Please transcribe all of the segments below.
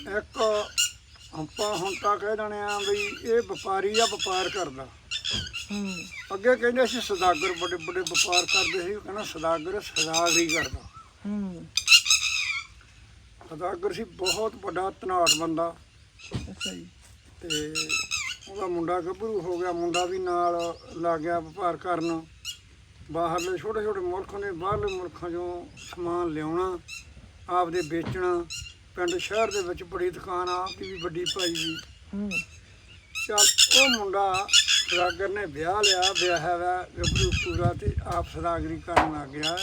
ਇੱਕ ਆਪਾਂ ਹੁਣ ਤਾਂ ਕਹਿ ਦਣੇ ਆ ਵੀ ਇਹ ਵਪਾਰੀ ਆ ਵਪਾਰ ਕਰਦਾ। ਹੂੰ। ਅੱਗੇ ਕਹਿੰਦੇ ਸੀ ਸਦਾਗਰ ਬੜੇ ਬੜੇ ਵਪਾਰ ਕਰਦੇ ਸੀ ਕਹਿੰਦਾ ਸਦਾਗਰ ਸਦਾਗਰੀ ਕਰਦਾ। ਹੂੰ। ਸਦਾਗਰ ਸੀ ਬਹੁਤ ਵੱਡਾ ਧਨਾਟ ਬੰਦਾ। ਅੱਛਾ ਜੀ। ਤੇ ਉਹਦਾ ਮੁੰਡਾ ਗੱਭਰੂ ਹੋ ਗਿਆ ਮੁੰਡਾ ਵੀ ਨਾਲ ਲੱਗ ਗਿਆ ਵਪਾਰ ਕਰਨ। ਬਾਹਰਲੇ ਛੋਟੇ ਛੋਟੇ ਮੁਲਕ ਨੇ ਬਾਹਰਲੇ ਮੁਲਕਾਂ 'ਚੋਂ ਸਮਾਨ ਲਿਆਉਣਾ ਆਪਦੇ ਵੇਚਣਾ। ਪਿੰਡ ਸ਼ਹਿਰ ਦੇ ਵਿੱਚ ਬੜੀ ਦੁਕਾਨ ਆ ਆਪਦੀ ਵੀ ਵੱਡੀ ਭਾਈ ਦੀ ਹੂੰ। ਚੱਲ ਉਹ ਮੁੰਡਾ ਸਦਾਗਰ ਨੇ ਵਿਆਹ ਲਿਆ ਵਿਆਹ ਵਾ ਗੱਭਰੂ ਪੂਰਾ ਤੇ ਆਪ ਸਦਾਗਰੀ ਕਰਨ ਲੱਗ ਗਿਆ।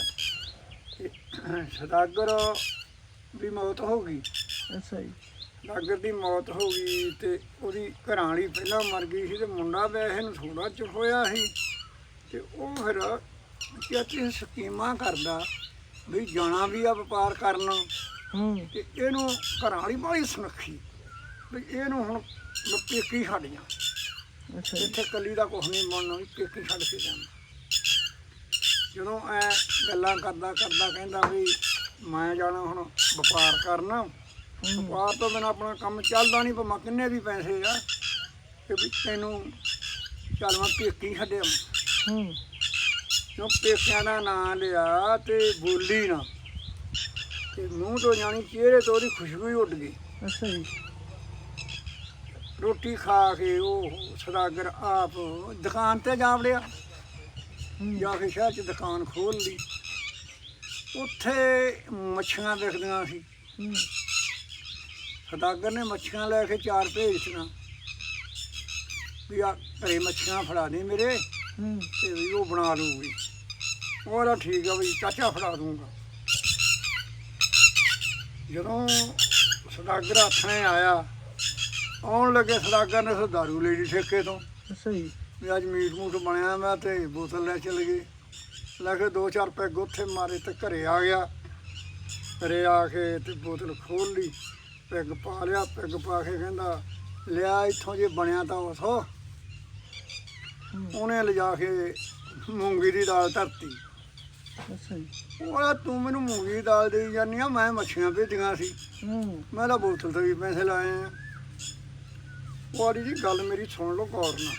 ਸਦਾਗਰ ਦੀ ਮੌਤ ਹੋ ਗਈ। ਅੱਛਾ ਜੀ। ਸਦਾਗਰ ਦੀ ਮੌਤ ਹੋ ਗਈ ਤੇ ਉਹਦੀ ਘਰਾਂ ਵਾਲੀ ਪਹਿਲਾਂ ਮਰ ਗਈ ਸੀ ਤੇ ਮੁੰਡਾ ਵੈਸੇ ਨੂੰ ਥੋੜਾ ਚਿਰ ਹੋਇਆ ਸੀ। ਤੇ ਉਹ ਫਿਰ ਕਿਤੇ ਸਕੀਮਾਂ ਕਰਦਾ ਵੀ ਜਾਣਾ ਵੀ ਆ ਵਪਾਰ ਕਰਨ। ਹੂੰ। ਤੇ ਇਹਨੂੰ ਘਰਾਂ ਵਾਲੀ ਬੜੀ ਸੁਨੱਖੀ। ਵੀ ਇਹਨੂੰ ਹੁਣ ਮੈਂ ਪੇਕੀ ਛੱਡ ਜਾ। ਅੱਛਾ ਜੀ। ਇੱਥੇ ਕੱਲੀ ਦਾ ਕੁਛ ਨਹੀਂ ਬਣਨਾ ਵੀ ਪੇਕੀ ਛੱਡ ਕੇ ਜਾਣਾ। ਜਦੋਂ ਐ ਗੱਲਾਂ ਕਰਦਾ ਕਰਦਾ ਕਹਿੰਦਾ ਵੀ ਮੈਂ ਜਾਣਾ ਹੁਣ ਵਪਾਰ ਕਰਨ। ਵਪਾਰ ਤੋਂ ਬਿਨਾਂ ਆਪਣਾ ਕੰਮ ਚੱਲਦਾ ਨਹੀਂ ਭਾਵੇਂ ਕਿੰਨੇ ਵੀ ਪੈਸੇ ਆ। ਤੇ ਵੀ ਤੈਨੂੰ ਚੱਲ ਮੈਂ ਪੇਕੀ ਛੱਡਿਆ। ਹੂੰ। ਜੋ ਪੇਕਿਆਂ ਦਾ ਨਾਂ ਲਿਆ ਤੇ ਬੋਲੀ ਨਾ। ਤੇ ਮੂੰਹ ਤੋਂ ਜਾਣੀ ਚਿਹਰੇ ਤੋਂ ਉਹਦੀ ਖੁਸ਼ਬੂ ਹੀ ਉੱਡ ਗਈ। ਅੱਛਾ ਜੀ। ਰੋਟੀ ਖਾ ਕੇ ਉਹ ਸਦਾਗਰ ਆਪ ਦੁਕਾਨ ਤੇ ਜਾ ਵੜਿਆ। ਜਾ ਕੇ ਸ਼ਹਿਰ 'ਚ ਦੁਕਾਨ ਖੋਲ ਲਈ। ਉੱਥੇ ਮੱਛੀਆਂ ਵਿਕਦੀਆਂ ਸੀ। ਸਦਾਗਰ ਨੇ ਮੱਛੀਆਂ ਲੈ ਕੇ ਚਾਰ ਭੇਜਤੀਆਂ ਵੀ ਆ ਘਰੇ ਮੱਛੀਆਂ ਫੜਾ ਦੇ ਮੇਰੇ ਤੇ ਵੀ ਉਹ ਬਣਾ ਲੂਗੀ ਉਹਦਾ ਠੀਕ ਆ ਵੀ ਚਾਚਾ ਫੜਾ ਦੂੰਗਾ। ਜਦੋਂ ਸਦਾਗਰ ਆਥਣੇ ਆਇਆ ਆਉਣ ਲੱਗੇ ਸਦਾਗਰ ਨੇ ਸੋ ਦਾਰੂ ਲੈ ਲਈ ਠੇਕੇ ਤੋਂ। ਅੱਛਾ ਜੀ। ਵੀ ਅੱਜ ਮੀਟ ਮੂਟ ਬਣਿਆ ਮੈਂ ਤੇ ਬੋਤਲ ਲੈ ਚਲੇ ਗਏ। ਲੈ ਕੇ ਦੋ ਚਾਰ ਪੈਗ ਉੱਥੇ ਮਾਰੇ ਤੇ ਘਰੇ ਆ ਗਿਆ। ਘਰੇ ਆ ਕੇ ਤੇ ਬੋਤਲ ਖੋਲ ਲਈ ਪੈਗ ਪਾ ਲਿਆ ਪੈਗ ਪਾ ਕੇ ਕਹਿੰਦਾ ਲਿਆ ਇੱਥੋਂ ਜੇ ਬਣਿਆ ਤਾਂ ਹੂੰ। ਉਹਨੇ ਲਿਜਾ ਕੇ ਮੂੰਗੀ ਦੀ ਦਾਲ ਧਰਤੀ। ਅੱਛਾ ਜੀ। ਉਹ ਤੂੰ ਮੈਨੂੰ ਮੂੰਗੀ ਦੀ ਦਾਲ ਦੇਈ ਜਾਂਦੀ ਆ ਮੈਂ ਮੱਛੀਆਂ ਭੇਜੀਆਂ ਸੀ। ਹੂੰ। ਮੈਂ ਤਾਂ ਬੋਤਲ ਤੇ ਵੀ ਪੈਸੇ ਲਾਏ ਆ। ਉਹ ਆੜੀ ਜੀ ਗੱਲ ਮੇਰੀ ਸੁਣ ਲਓ ਗੌਰ ਨਾਲ।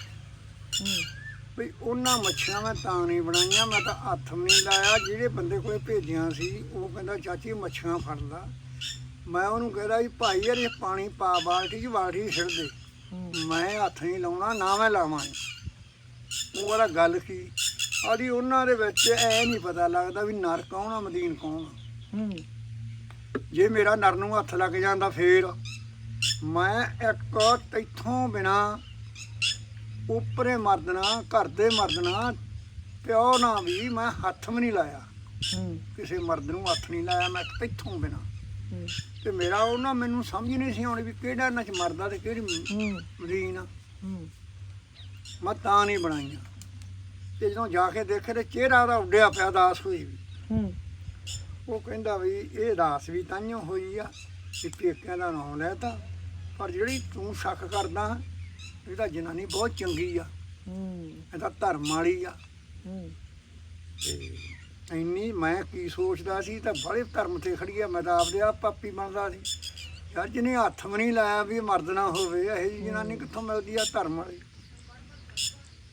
ਹੂੰ। ਵੀ ਉਹਨਾਂ ਮੱਛੀਆਂ ਮੈਂ ਤਾਂ ਨਹੀਂ ਬਣਾਈਆਂ ਮੈਂ ਤਾਂ ਹੱਥ ਵੀ ਨਹੀਂ ਲਾਇਆ। ਜਿਹੜੇ ਬੰਦੇ ਕੋਲੇ ਭੇਜੀਆਂ ਸੀ ਉਹ ਕਹਿੰਦਾ ਚਾਚੀ ਮੱਛੀਆਂ ਫੜ ਲਾ। ਮੈਂ ਉਹਨੂੰ ਕਹਿੰਦਾ ਵੀ ਭਾਈ ਯਾਰ ਇਹ ਪਾਣੀ ਪਾ ਬਾਲਟੀ 'ਚ ਬਾਲਟੀ 'ਚ ਦੇ। ਮੈਂ ਹੱਥ ਨਹੀਂ ਲਾਉਣਾ ਨਾ ਮੈਂ ਲਾਵਾਂ ਉਹ ਵਾਲਾ ਗੱਲ ਕੀ? ਆਦੀ ਉਹਨਾਂ ਦੇ ਵਿੱਚ ਐ ਨਹੀਂ ਪਤਾ ਲੱਗਦਾ ਵੀ ਨਰ ਕੌਣ ਆ ਮਦੀਨ ਕੌਣ ਆ। ਹੂੰ। ਜੇ ਮੇਰਾ ਨਰ ਨੂੰ ਹੱਥ ਲੱਗ ਜਾਂਦਾ ਫੇਰ ਮੈਂ ਇੱਕ ਤੈਥੋਂ ਬਿਨਾ ਉੱਪਰੇ ਮਰਦਣਾ ਘਰ ਦੇ ਮਰਦਣਾ ਪਿਓ ਨਾ ਵੀ ਮੈਂ ਹੱਥ ਵੀ ਨਹੀਂ ਲਾਇਆ। ਕਿਸੇ ਮਰਦ ਨੂੰ ਹੱਥ ਨਹੀਂ ਲਾਇਆ ਮੈਂ ਤੈਥੋਂ ਬਿਨਾ। ਤੇ ਮੇਰਾ ਉਹਨਾਂ ਮੈਨੂੰ ਸਮਝ ਨਹੀਂ ਸੀ ਆਉਣੀ ਵੀ ਕਿਹੜਾ ਇਹਨਾਂ ਚ ਮਰਦਾ ਤੇ ਕਿਹੜੀ ਮਦੀਨ ਆ। ਹੂੰ। ਮੈਂ ਤਾਂ ਨਹੀਂ ਬਣਾਈਆਂ। ਤੇ ਜਦੋਂ ਜਾ ਕੇ ਦੇਖੇ ਤੇ ਚਿਹਰਾ ਉਹਦਾ ਉੱਡਿਆ ਪਿਆ ਦਾਸ ਹੋਈ ਵੀ। ਹੂੰ। ਉਹ ਕਹਿੰਦਾ ਵੀ ਇਹ ਦਾਸ ਵੀ ਤਾਂਿਓ ਹੋਈ ਆ ਕਿ ਪੇਕਿਆਂ ਦਾ ਨਾਮ ਲੈਤਾ ਪਰ ਜਿਹੜੀ ਤੂੰ ਸ਼ੱਕ ਕਰਦਾ ਇਹਦਾ ਜਨਾਨੀ ਬਹੁਤ ਚੰਗੀ ਆ। ਹੂੰ। ਇਹਦਾ ਧਰਮ ਵਾਲੀ ਆ। ਹੂੰ। ਤੇ ਇੰਨੀ ਮੈਂ ਕੀ ਸੋਚਦਾ ਸੀ ਤਾਂ ਬੜੇ ਧਰਮ ਤੇ ਖੜੀ ਆ। ਮੈਂ ਤਾਂ ਆਪਦੇ ਆਪ ਪਾਪੀ ਬਣਦਾ ਸੀ। ਯਾਰ ਜਿਹਨੇ ਹੱਥ ਵੀ ਨਹੀਂ ਲਾਇਆ ਵੀ ਇਹ ਮਰਦ ਨਾ ਹੋਵੇ ਇਹ ਜਨਾਨੀ ਕਿੱਥੋਂ ਮਿਲਦੀ ਆ ਧਰਮ ਵਾਲੀ?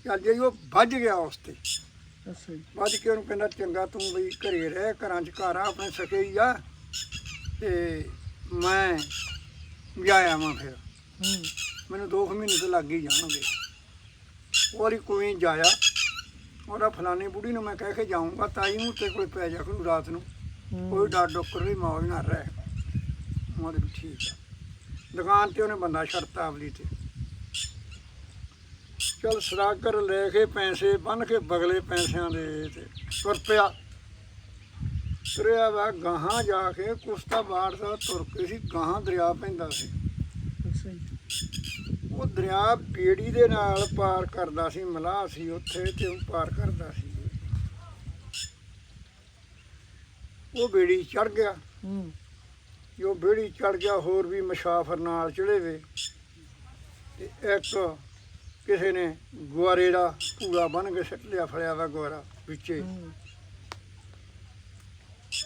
ਚੱਲ ਜੇ ਉਹ ਵੱਜ ਗਿਆ ਉਸ ਤੇ। ਅੱਛਾ ਜੀ। ਵੱਜ ਕੇ ਉਹਨੂੰ ਕਹਿੰਦਾ ਚੰਗਾ ਤੂੰ ਵੀ ਘਰੇ ਰਹਿ ਘਰਾਂ 'ਚ ਘਰ ਆ ਆਪਣੇ ਸਕੇ ਹੀ ਆ। ਤੇ ਮੈਂ ਜਾਇਆ ਮੈਂ ਫਿਰ। ਹੂੰ। ਮੈਨੂੰ 2 ਮਹੀਨੇ ਤੋਂ ਲੱਗ ਹੀ ਜਾਣਗੇ। ਉਹਦੀ ਕੋਈ ਜਾਇਆ। ਉਹਦਾ ਫਲਾਣੀ ਬੁੜੀ ਨੂੰ ਮੈਂ ਕਹਿ ਕੇ ਜਾਊਂਗਾ ਤਾਈ ਨੂੰ ਤੇ ਕੋਈ ਪੈ ਜਾ ਕਰੂ ਰਾਤ ਨੂੰ। ਕੋਈ ਡਰ ਡੋਕਰ ਵੀ ਮੌਜ ਨਾ ਰਹਿ। ਉਹਦੇ ਵੀ ਠੀਕ ਆ। ਦੁਕਾਨ ਤੇ ਉਹਨੇ ਬੰਦਾ ਛੱਡਤਾ ਆਪਲੀ ਤੇ। ਚਲ ਸਦਾਗਰ ਲੈ ਕੇ ਪੈਸੇ ਬੰਨ ਕੇ ਬਗਲੇ ਪੈਸਿਆਂ ਦੇ ਤੇ ਤੁਰ ਪਿਆ। ਤੁਰਿਆ ਵਾ ਗਾਹਾਂ ਜਾ ਕੇ ਕੁਸਤਾ ਬਾੜ ਦਾ ਤੁਰ ਕੇ ਸੀ ਗਾਹਾਂ ਦਰਿਆ ਪੈਂਦਾ ਸੀ। ਉਹ ਦਰਿਆ ਬੇੜੀ ਦੇ ਨਾਲ ਪਾਰ ਕਰਦਾ ਸੀ ਮਲਾਹ ਸੀ ਉੱਥੇ ਤੇ ਉਹ ਪਾਰ ਕਰਦਾ ਸੀ। ਉਹ ਬੇੜੀ ਚੜ ਗਿਆ। ਹੂੰ। ਜੋ ਬੇੜੀ ਚੜ ਗਿਆ ਹੋਰ ਵੀ ਮੁਸਾਫਰ ਨਾਲ ਚੜੇ ਵੇ। ਤੇ ਇੱਕ ਕਿਸੇ ਨੇ ਗੁਆਰੇ ਦਾ ਪੂਰਾ ਬਣ ਕੇ ਸਿੱਟ ਲਿਆ ਫੜਿਆ ਵਾ ਗੁਆਰਾ ਵਿੱਚੇ।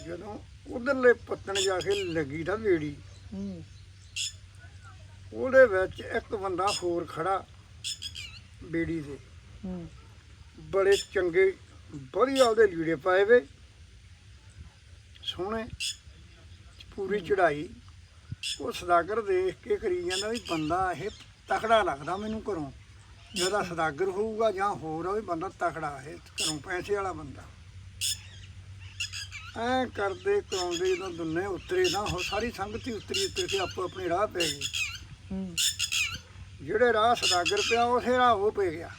ਜਦੋਂ ਉਧਰਲੇ ਪੱਤਣ ਜਾ ਕੇ ਲੱਗੀ ਤਾਂ ਬੇੜੀ ਹੂੰ। ਉਹਦੇ ਵਿੱਚ ਇੱਕ ਬੰਦਾ ਹੋਰ ਖੜਾ ਬੀੜੀ ਦੇ ਬੜੇ ਚੰਗੇ ਵਧੀਆ ਉਹਦੇ ਲੀੜੇ ਪਾਏ ਵੇ। ਸੋਹਣੇ ਪੂਰੀ ਚੜਾਈ ਉਹ ਸਦਾਗਰ ਦੇਖ ਕੇ ਕਰੀ ਜਾਂਦਾ ਵੀ ਬੰਦਾ ਇਹ ਤਕੜਾ ਲੱਗਦਾ ਮੈਨੂੰ ਘਰੋਂ। ਜਿਹਦਾ ਸਦਾਗਰ ਹੋਊਗਾ ਜਾਂ ਹੋਰ ਵੀ ਬੰਦਾ ਤਕੜਾ ਇਹ ਘਰੋਂ ਪੈਸੇ ਵਾਲਾ ਬੰਦਾ। ਐ ਕਰਦੇ ਕਰਾਉਂਦੇ ਜਦੋਂ ਦੁੰਨੇ ਉਤਰੇ ਨਾ ਉਹ ਸਾਰੀ ਸੰਗਤ ਹੀ ਉਤਰੀ ਉਤਰ ਕੇ ਆਪੋ ਆਪਣੇ ਰਾਹ ਪੈ ਗਈ। ਹੂੰ। ਜਿਹੜੇ ਰਾਹ ਸਦਾਗਰ ਪਿਆ ਉਸੇ ਰਾਹ ਉਹ ਪੈ ਗਿਆ।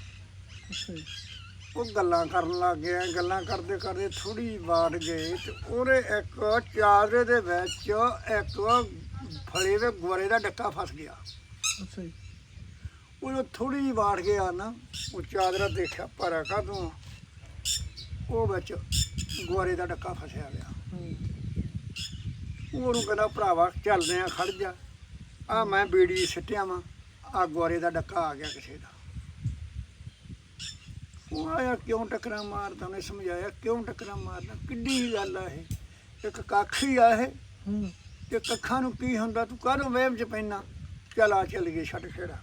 ਉਹ ਗੱਲਾਂ ਕਰਨ ਲੱਗ ਗਿਆ ਗੱਲਾਂ ਕਰਦੇ ਕਰਦੇ ਥੋੜੀ ਬਾੜ ਗਏ ਤੇ ਉਹਦੇ ਇੱਕ ਚਾਦਰੇ ਦੇ ਵਿੱਚ ਇੱਕ ਫਲੇ ਦੇ ਗੁਆਰੇ ਦਾ ਡੱਕਾ ਫਸ ਗਿਆ। ਅੱਛਾ ਉਹ ਥੋੜੀ ਜਿਹੀ ਬਾੜ ਗਿਆ ਨਾ ਉਹ ਚਾਦਰਾ ਦੇਖਿਆ ਪਰ ਕਾਦੋਂ ਉਹ ਵਿੱਚ ਗੁਆਰੇ ਦਾ ਡੱਕਾ ਫਸਿਆ ਗਿਆ ਉਹਨੂੰ ਕਹਿੰਦਾ ਭਰਾਵਾ ਚੱਲਦੇ ਆ ਖੜ ਜਾ। ਆ ਮੈਂ ਬੀੜੀ ਸਿੱਟਿਆ ਵਾਂ ਆ ਗੁਆਰੇ ਦਾ ਡੱਕਾ ਆ ਗਿਆ ਕਿਸੇ ਦਾ। ਉਹ ਆਇਆ ਕਿਉਂ ਟੱਕਰਾਂ ਮਾਰਦਾ? ਉਹਨੇ ਸਮਝਾਇਆ ਕਿਉਂ ਟੱਕਰਾਂ ਮਾਰਦਾ? ਕਿੱਡੀ ਹੀ ਗੱਲ ਆ ਇਹ। ਇੱਕ ਕੱਖ ਹੀ ਆ ਇਹ। ਤੇ ਕੱਖਾਂ ਨੂੰ ਕੀ ਹੁੰਦਾ? ਤੂੰ ਕਾਹਨੂੰ ਵਹਿਮ ਚ ਪੈਣਾ ਚੱਲ ਆ ਚੱਲ ਗਏ ਛੱਡ ਖੇੜਾ।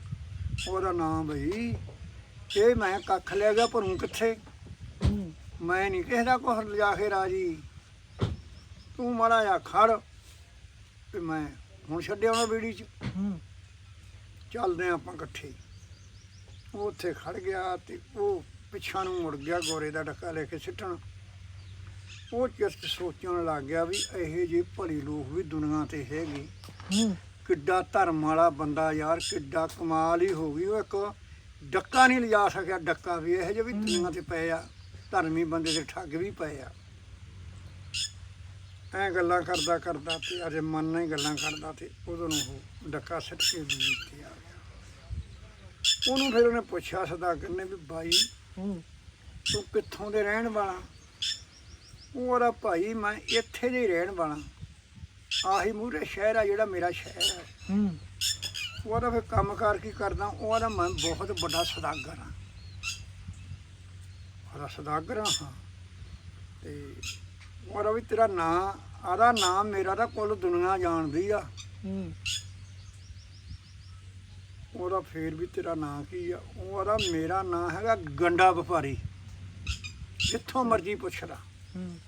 ਉਹਦਾ ਨਾਮ ਬਈ। ਇਹ ਮੈਂ ਕੱਖ ਲੈ ਗਿਆ ਭਰੂ ਕਿੱਥੇ? ਮੈਂ ਨਹੀਂ ਕਿਸੇ ਦਾ ਕੁਛ ਲਿਜਾ ਕੇ ਰਾਜੀ। ਤੂੰ ਮਾੜਾ ਜਿਹਾ ਖੜ ਤੇ ਮੈਂ ਹੁਣ ਛੱਡਿਆ ਉਹਨਾਂ ਬੀੜੀ ਚ। ਹੂੰ। ਚੱਲਦੇ ਆਪਾਂ ਇਕੱਠੇ। ਉਹ ਉੱਥੇ ਖੜ ਗਿਆ ਤੇ ਉਹ ਪਿੱਛਾ ਨੂੰ ਮੁੜ ਗਿਆ ਗੋਰੇ ਦਾ ਡੱਕਾ ਲੈ ਕੇ ਸਿੱਟਣ। ਉਹ ਚਿਸਤ ਸੋਚਣ ਲੱਗ ਗਿਆ ਵੀ ਇਹੋ ਜਿਹੇ ਭਲੀ ਲੋਕ ਵੀ ਦੁਨੀਆ ਤੇ ਹੈਗੇ। ਕਿੱਡਾ ਧਰਮ ਵਾਲਾ ਬੰਦਾ ਯਾਰ ਕਿੱਡਾ ਕਮਾਲ ਹੀ ਹੋ ਗਈ। ਉਹ ਇੱਕ ਡੱਕਾ ਨਹੀਂ ਲਿਜਾ ਸਕਿਆ ਡੱਕਾ ਵੀ ਇਹੋ ਜਿਹੇ ਵੀ ਦੁਨੀਆ ਤੇ ਪਏ ਆ ਧਰਮੀ ਬੰਦੇ ਦੇ ਠੱਗ ਵੀ ਪਏ ਆ। ਐ ਗੱਲਾਂ ਕਰਦਾ ਕਰਦਾ ਤੇ ਅਜੇ ਮਨ ਨਾਲ ਹੀ ਗੱਲਾਂ ਕਰਦਾ ਤੇ ਉਦੋਂ ਨੂੰ ਉਹ ਡੱਕਾ ਸਿੱਟ ਕੇ ਵੀ ਤੇ ਆ ਗਿਆ। ਉਹਨੂੰ ਫਿਰ ਉਹਨੇ ਪੁੱਛਿਆ ਸਦਾਗਰ ਨੇ ਵੀ ਬਾਈ ਤੂੰ ਕਿੱਥੋਂ ਦੇ ਰਹਿਣ ਵਾਲਾ? ਉਹ ਉਹਦਾ ਭਾਈ ਮੈਂ ਇੱਥੇ ਦੇ ਰਹਿਣ ਵਾਲਾ। ਆਹੀ ਮੂਰੇ ਸ਼ਹਿਰ ਆ ਜਿਹੜਾ ਮੇਰਾ ਸ਼ਹਿਰ ਹੈ। ਹੂੰ ਉਹਦਾ ਫਿਰ ਕੰਮਕਾਰ ਕੀ ਕਰਦਾ ਉਹਦਾ ਮੈਂ ਬਹੁਤ ਵੱਡਾ ਸਦਾਗਰ ਹਾਂ ਉਹਦਾ ਸਦਾਗਰ ਹਾਂ। ਤੇ ਉਹਦਾ ਵੀ ਤੇਰਾ ਨਾਂ ਆਦਾ ਨਾਮ ਮੇਰਾ ਤਾਂ ਕੁੱਲ ਦੁਨੀਆ ਜਾਣਦੀ ਆ। ਹੂੰ। ਉਹਦਾ ਫੇਰ ਵੀ ਤੇਰਾ ਨਾਂ ਕੀ ਆ? ਉਹਦਾ ਮੇਰਾ ਨਾਂ ਹੈਗਾ ਗੰਡਾ ਵਪਾਰੀ। ਜਿੱਥੋਂ ਮਰਜ਼ੀ ਪੁੱਛ ਲਾ। ਹੂੰ।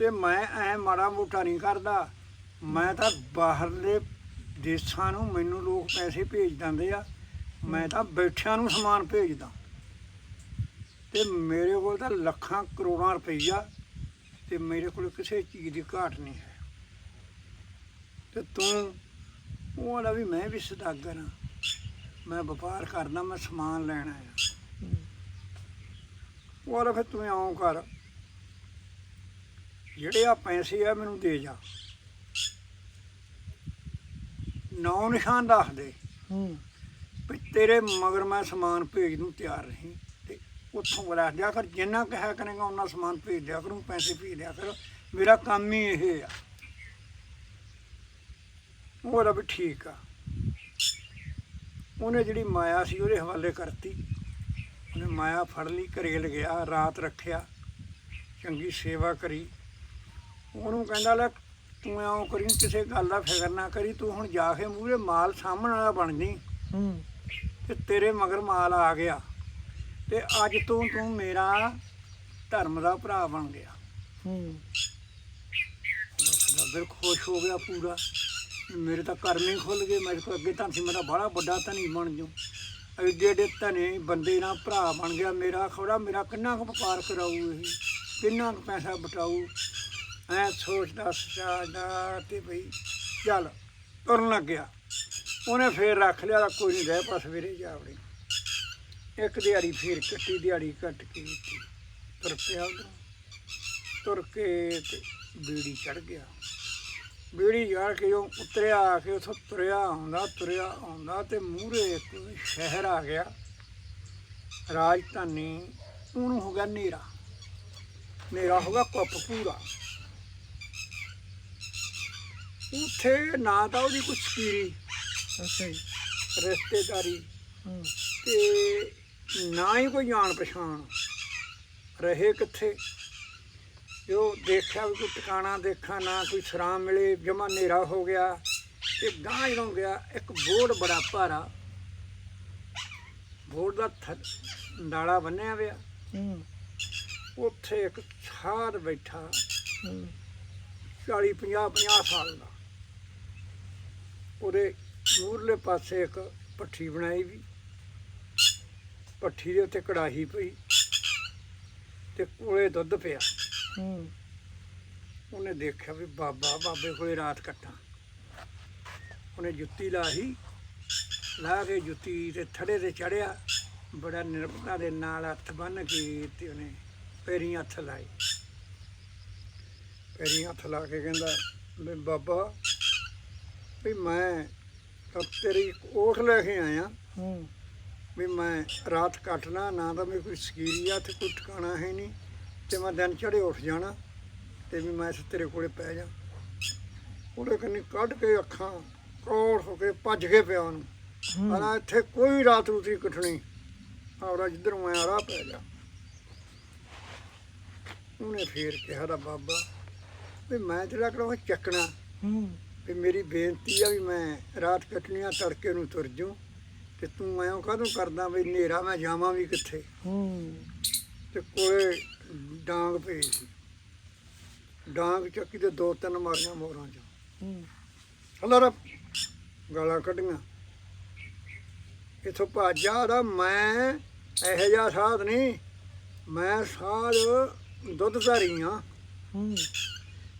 ਤੇ ਮੈਂ ਐ ਮਾੜਾ ਮੋਟਾ ਨਹੀਂ ਕਰਦਾ। ਮੈਂ ਤਾਂ ਬਾਹਰਲੇ ਦੇਸ਼ਾਂ ਨੂੰ ਮੈਨੂੰ ਲੋਕ ਪੈਸੇ ਭੇਜ ਦਿੰਦੇ ਆ। ਮੈਂ ਤਾਂ ਬੈਠਿਆਂ ਨੂੰ ਸਮਾਨ ਭੇਜਦਾ। ਤੇ ਮੇਰੇ ਕੋਲ ਤਾਂ ਲੱਖਾਂ ਕਰੋੜਾਂ ਰੁਪਈਆ ਤੇ ਮੇਰੇ ਕੋਲ ਕਿਸੇ ਚੀਜ਼ ਦੀ ਘਾਟ ਨਹੀਂ ਹੈ। ਤੇ ਤੂੰ ਉਹ ਵਾਲਾ ਵੀ ਮੈਂ ਵੀ ਸਦਾਗਰ ਹਾਂ। ਮੈਂ ਵਪਾਰ ਕਰਦਾ ਮੈਂ ਸਮਾਨ ਲੈਣਾ ਆ ਉਹ ਵਾਲਾ ਫਿਰ ਤੂੰ ਆਉਂ ਕਰ ਜਿਹੜੇ ਆ ਪੈਸੇ ਆ ਮੈਨੂੰ ਦੇ ਜਾ। ਨੌ ਨਿਸ਼ਾਨ ਦੱਸ ਦੇ। ਹੂੰ। ਵੀ ਤੇਰੇ ਮਗਰ ਮੈਂ ਸਮਾਨ ਭੇਜ ਨੂੰ ਤਿਆਰ ਰਹੀ। ਤੇ ਉੱਥੋਂ ਲੈ ਦਿਆ ਕਰ। ਜਿੰਨਾ ਕਹਿਆ ਕਰੇਗਾ ਉਹਨਾਂ ਸਮਾਨ ਭੇਜ ਦਿਆ ਕਰੂੰ ਪੈਸੇ ਭੇਜ ਦਿਆ ਕਰ। ਮੇਰਾ ਕੰਮ ਹੀ ਇਹ ਆ। ਉਹਦਾ ਵੀ ਠੀਕ ਆ। ਉਹਨੇ ਜਿਹੜੀ ਮਾਇਆ ਸੀ ਉਹਦੇ ਹਵਾਲੇ ਕਰਤੀ। ਉਹਨੇ ਮਾਇਆ ਫੜ ਲਈ ਘਰੇ ਲਗਿਆ ਰਾਤ ਰੱਖਿਆ। ਚੰਗੀ ਸੇਵਾ ਕਰੀ। ਉਹਨੂੰ ਕਹਿੰਦਾ ਲੈ ਤੂੰ ਐਂ ਕਰੀ ਕਿਸੇ ਗੱਲ ਦਾ ਫਿਕਰ ਨਾ ਕਰੀ ਤੂੰ ਹੁਣ ਜਾ ਕੇ ਮੂਹਰੇ ਮਾਲ ਸਾਹਮਣ ਵਾਲਾ ਬਣ ਜੀ ਹੂੰ। ਤੇ ਤੇਰੇ ਮਗਰ ਮਾਲ ਆ ਗਿਆ। ਤੇ ਅੱਜ ਤੋਂ ਤੂੰ ਮੇਰਾ ਧਰਮ ਦਾ ਭਰਾ ਬਣ ਗਿਆ। ਹੂੰ। ਸਦਾਗਰ ਖੁਸ਼ ਹੋ ਗਿਆ ਪੂਰਾ। ਮੇਰੇ ਤਾਂ ਕਰਮ ਹੀ ਖੁੱਲ ਗਏ। ਮੇਰੇ ਕੋਲ ਅੱਗੇ ਤਾਂ ਸੀ ਮੇਰਾ ਬੜਾ ਵੱਡਾ ਧਨੀ ਬਣ ਜੂ ਐਡੇ ਐਡੇ ਧਨੇ ਬੰਦੇ ਨਾਲ ਭਰਾ ਬਣ ਗਿਆ। ਮੇਰਾ ਖੌੜਾ ਮੇਰਾ ਕਿੰਨਾ ਕੁ ਵਪਾਰ ਕਰਾਊ ਇਹ? ਕਿੰਨਾ ਕੁ ਪੈਸਾ ਬਟਾਊ? ਐ ਸੋਚਦਾ ਸੋਚਦਾ ਤੇ ਭਈ ਚੱਲ ਤੁਰਨ ਲੱਗਿਆ ਉਹਨੇ ਫੇਰ ਰੱਖ ਲਿਆ, ਕੋਈ ਨਹੀਂ ਰਹਿ ਪਾ ਸਵੇਰੇ ਜਾਵੜੇ ਇੱਕ ਦਿਹਾੜੀ ਫੇਰ ਕੱਟੀ, ਦਿਹਾੜੀ ਕੱਟ ਕੇ ਤੁਰ ਪਿਆ ਉੱਧਰੋਂ ਤੁਰ ਕੇ ਤੇ ਬੀੜੀ ਚੜ ਗਿਆ। ਬੀੜੀ ਜਾ ਕੇ ਉਹ ਉਤਰਿਆ, ਆ ਕੇ ਉਥੋਂ ਤੁਰਿਆ ਆਉਂਦਾ ਤੁਰਿਆ ਆਉਂਦਾ ਤੇ ਮੂਹਰੇ ਇੱਕ ਸ਼ਹਿਰ ਆ ਗਿਆ। ਰਾਜਧਾਨੀ, ਉਹਨੂੰ ਹੋ ਗਿਆ ਨੇਰਾ। ਨੇਰਾ ਹੋ ਗਿਆ ਕੁੱਪ ਪੂਰਾ। ਉੱਥੇ ਨਾ ਤਾਂ ਉਹਦੀ ਕੁਛ ਸਕੀਰੀ ਅੱਛਾ ਜੀ। ਰਿਸ਼ਤੇਦਾਰੀ ਹੂੰ। ਤੇ ਨਾ ਹੀ ਕੋਈ ਜਾਣ ਪਛਾਣ। ਰਹੇ ਕਿੱਥੇ? ਜੋ ਦੇਖਿਆ ਵੀ ਕੋਈ ਟਿਕਾਣਾ ਦੇਖਾ ਨਾ ਕੋਈ ਸਰਾਮ ਮਿਲੇ ਜਮਾ ਹਨੇਰਾ ਹੋ ਗਿਆ ਤੇ ਗਾਂ ਜਦੋਂ ਗਿਆ ਇੱਕ ਬੋਰਡ ਬੜਾ ਭਾਰਾ। ਬੋਰਡ ਦਾ ਨਾਲਾ ਬੰਨਿਆ ਹੋਇਆ। ਹੂੰ। ਉੱਥੇ ਇੱਕ ਸਾਧ ਬੈਠਾ। ਹੂੰ। 40 50 50 ਸਾਲ ਦਾ। ਉਹਦੇ ਮੂਰਲੇ ਪਾਸੇ ਇੱਕ ਪੱਠੀ ਬਣਾਈ ਵੀ। ਪੱਠੀ ਦੇ ਉੱਤੇ ਕੜਾਹੀ ਪਈ ਤੇ ਕੋਲੇ ਦੁੱਧ ਪਿਆ। ਹੂੰ। ਉਹਨੇ ਦੇਖਿਆ ਵੀ ਬਾਬਾ ਬਾਬੇ ਕੋਲੇ ਰਾਤ ਕੱਟਾਂ। ਉਹਨੇ ਜੁੱਤੀ ਲਾਹੀ ਲਾ ਕੇ ਜੁੱਤੀ ਤੇ ਥੜੇ ਤੇ ਚੜਿਆ। ਬੜਾ ਨਿਰਭਤਾ ਦੇ ਨਾਲ ਹੱਥ ਬੰਨ ਕੇ ਤੇ ਉਹਨੇ ਪੈਰੀਂ ਹੱਥ ਲਾਏ। ਪੈਰੀਂ ਹੱਥ ਲਾ ਕੇ ਕਹਿੰਦਾ ਬਾਬਾ ਵੀ ਮੈਂ ਤਾਂ ਤੇਰੀ ਓਠ ਲੈ ਕੇ ਆਇਆ। ਹੂੰ। ਵੀ ਮੈਂ ਰਾਤ ਕੱਟਣਾ ਨਾ ਤਾਂ ਮੇਰੇ ਕੋਈ ਸਕੀਰੀ ਆ ਤੇ ਕੋਈ ਟਿਕਾਣਾ ਹੈ ਨਹੀਂ ਤੇ ਮੈਂ ਦਿਨ ਚੜੇ ਉੱਠ ਜਾਣਾ ਤੇ ਵੀ ਮੈਂ ਇੱਥੇ ਤੇਰੇ ਕੋਲੇ ਪੈ ਜਾ। ਉਹਦੇ ਕੰਨੀ ਕੱਢ ਕੇ ਅੱਖਾਂ ਕੋਲ ਹੋ ਕੇ ਭੱਜ ਕੇ ਪਿਆ ਉਹਨੂੰ। ਆਣਾ ਇੱਥੇ ਕੋਈ ਰਾਤ ਰੂਤੀ ਕਟਣੀ। ਆਉਰਾ ਜਿੱਧਰ ਮੈਂ ਆ ਰਾਹ ਪੈ ਜਾ ਉਹਨੇ ਫੇਰ ਕਿਹਾ ਦਾ ਬਾਬਾ ਵੀ ਮੈਂ ਤੇਰਾ ਕਿਹੜਾ ਚੱਕਣਾ। ਹੂੰ। ਵੀ ਮੇਰੀ ਬੇਨਤੀ ਆ ਵੀ ਮੈਂ ਰਾਤ ਕੱਟਣੀ ਆ ਤੜਕੇ ਨੂੰ ਤੁਰ ਜੂ ਤੇ ਤੂੰ ਐਂ ਕਾਹਦੋਂ ਕਰਦਾ ਵੀ ਹਨੇਰਾ ਮੈਂ ਜਾਵਾਂ ਵੀ ਕਿੱਥੇ? ਹੂੰ ਤੇ ਕੋਲੇ ਡਾਂਗ ਪਈ ਸੀ। ਡਾਂਗ ਚੱਕੀ ਤੇ ਦੋ ਤਿੰਨ ਮਾਰੀਆਂ ਮੋਰਾਂ ਚ। ਹੂੰ ਹਲਾਰਾ ਗਾਲਾਂ ਕੱਢੀਆਂ। ਇਥੋਂ ਭਾਜਾ ਦਾ ਮੈਂ ਇਹੋ ਜਿਹਾ ਸਾਧ ਨਹੀਂ ਮੈਂ ਸਾਧ ਦੁੱਧ ਧਾਰੀ ਆ ਹੂੰ।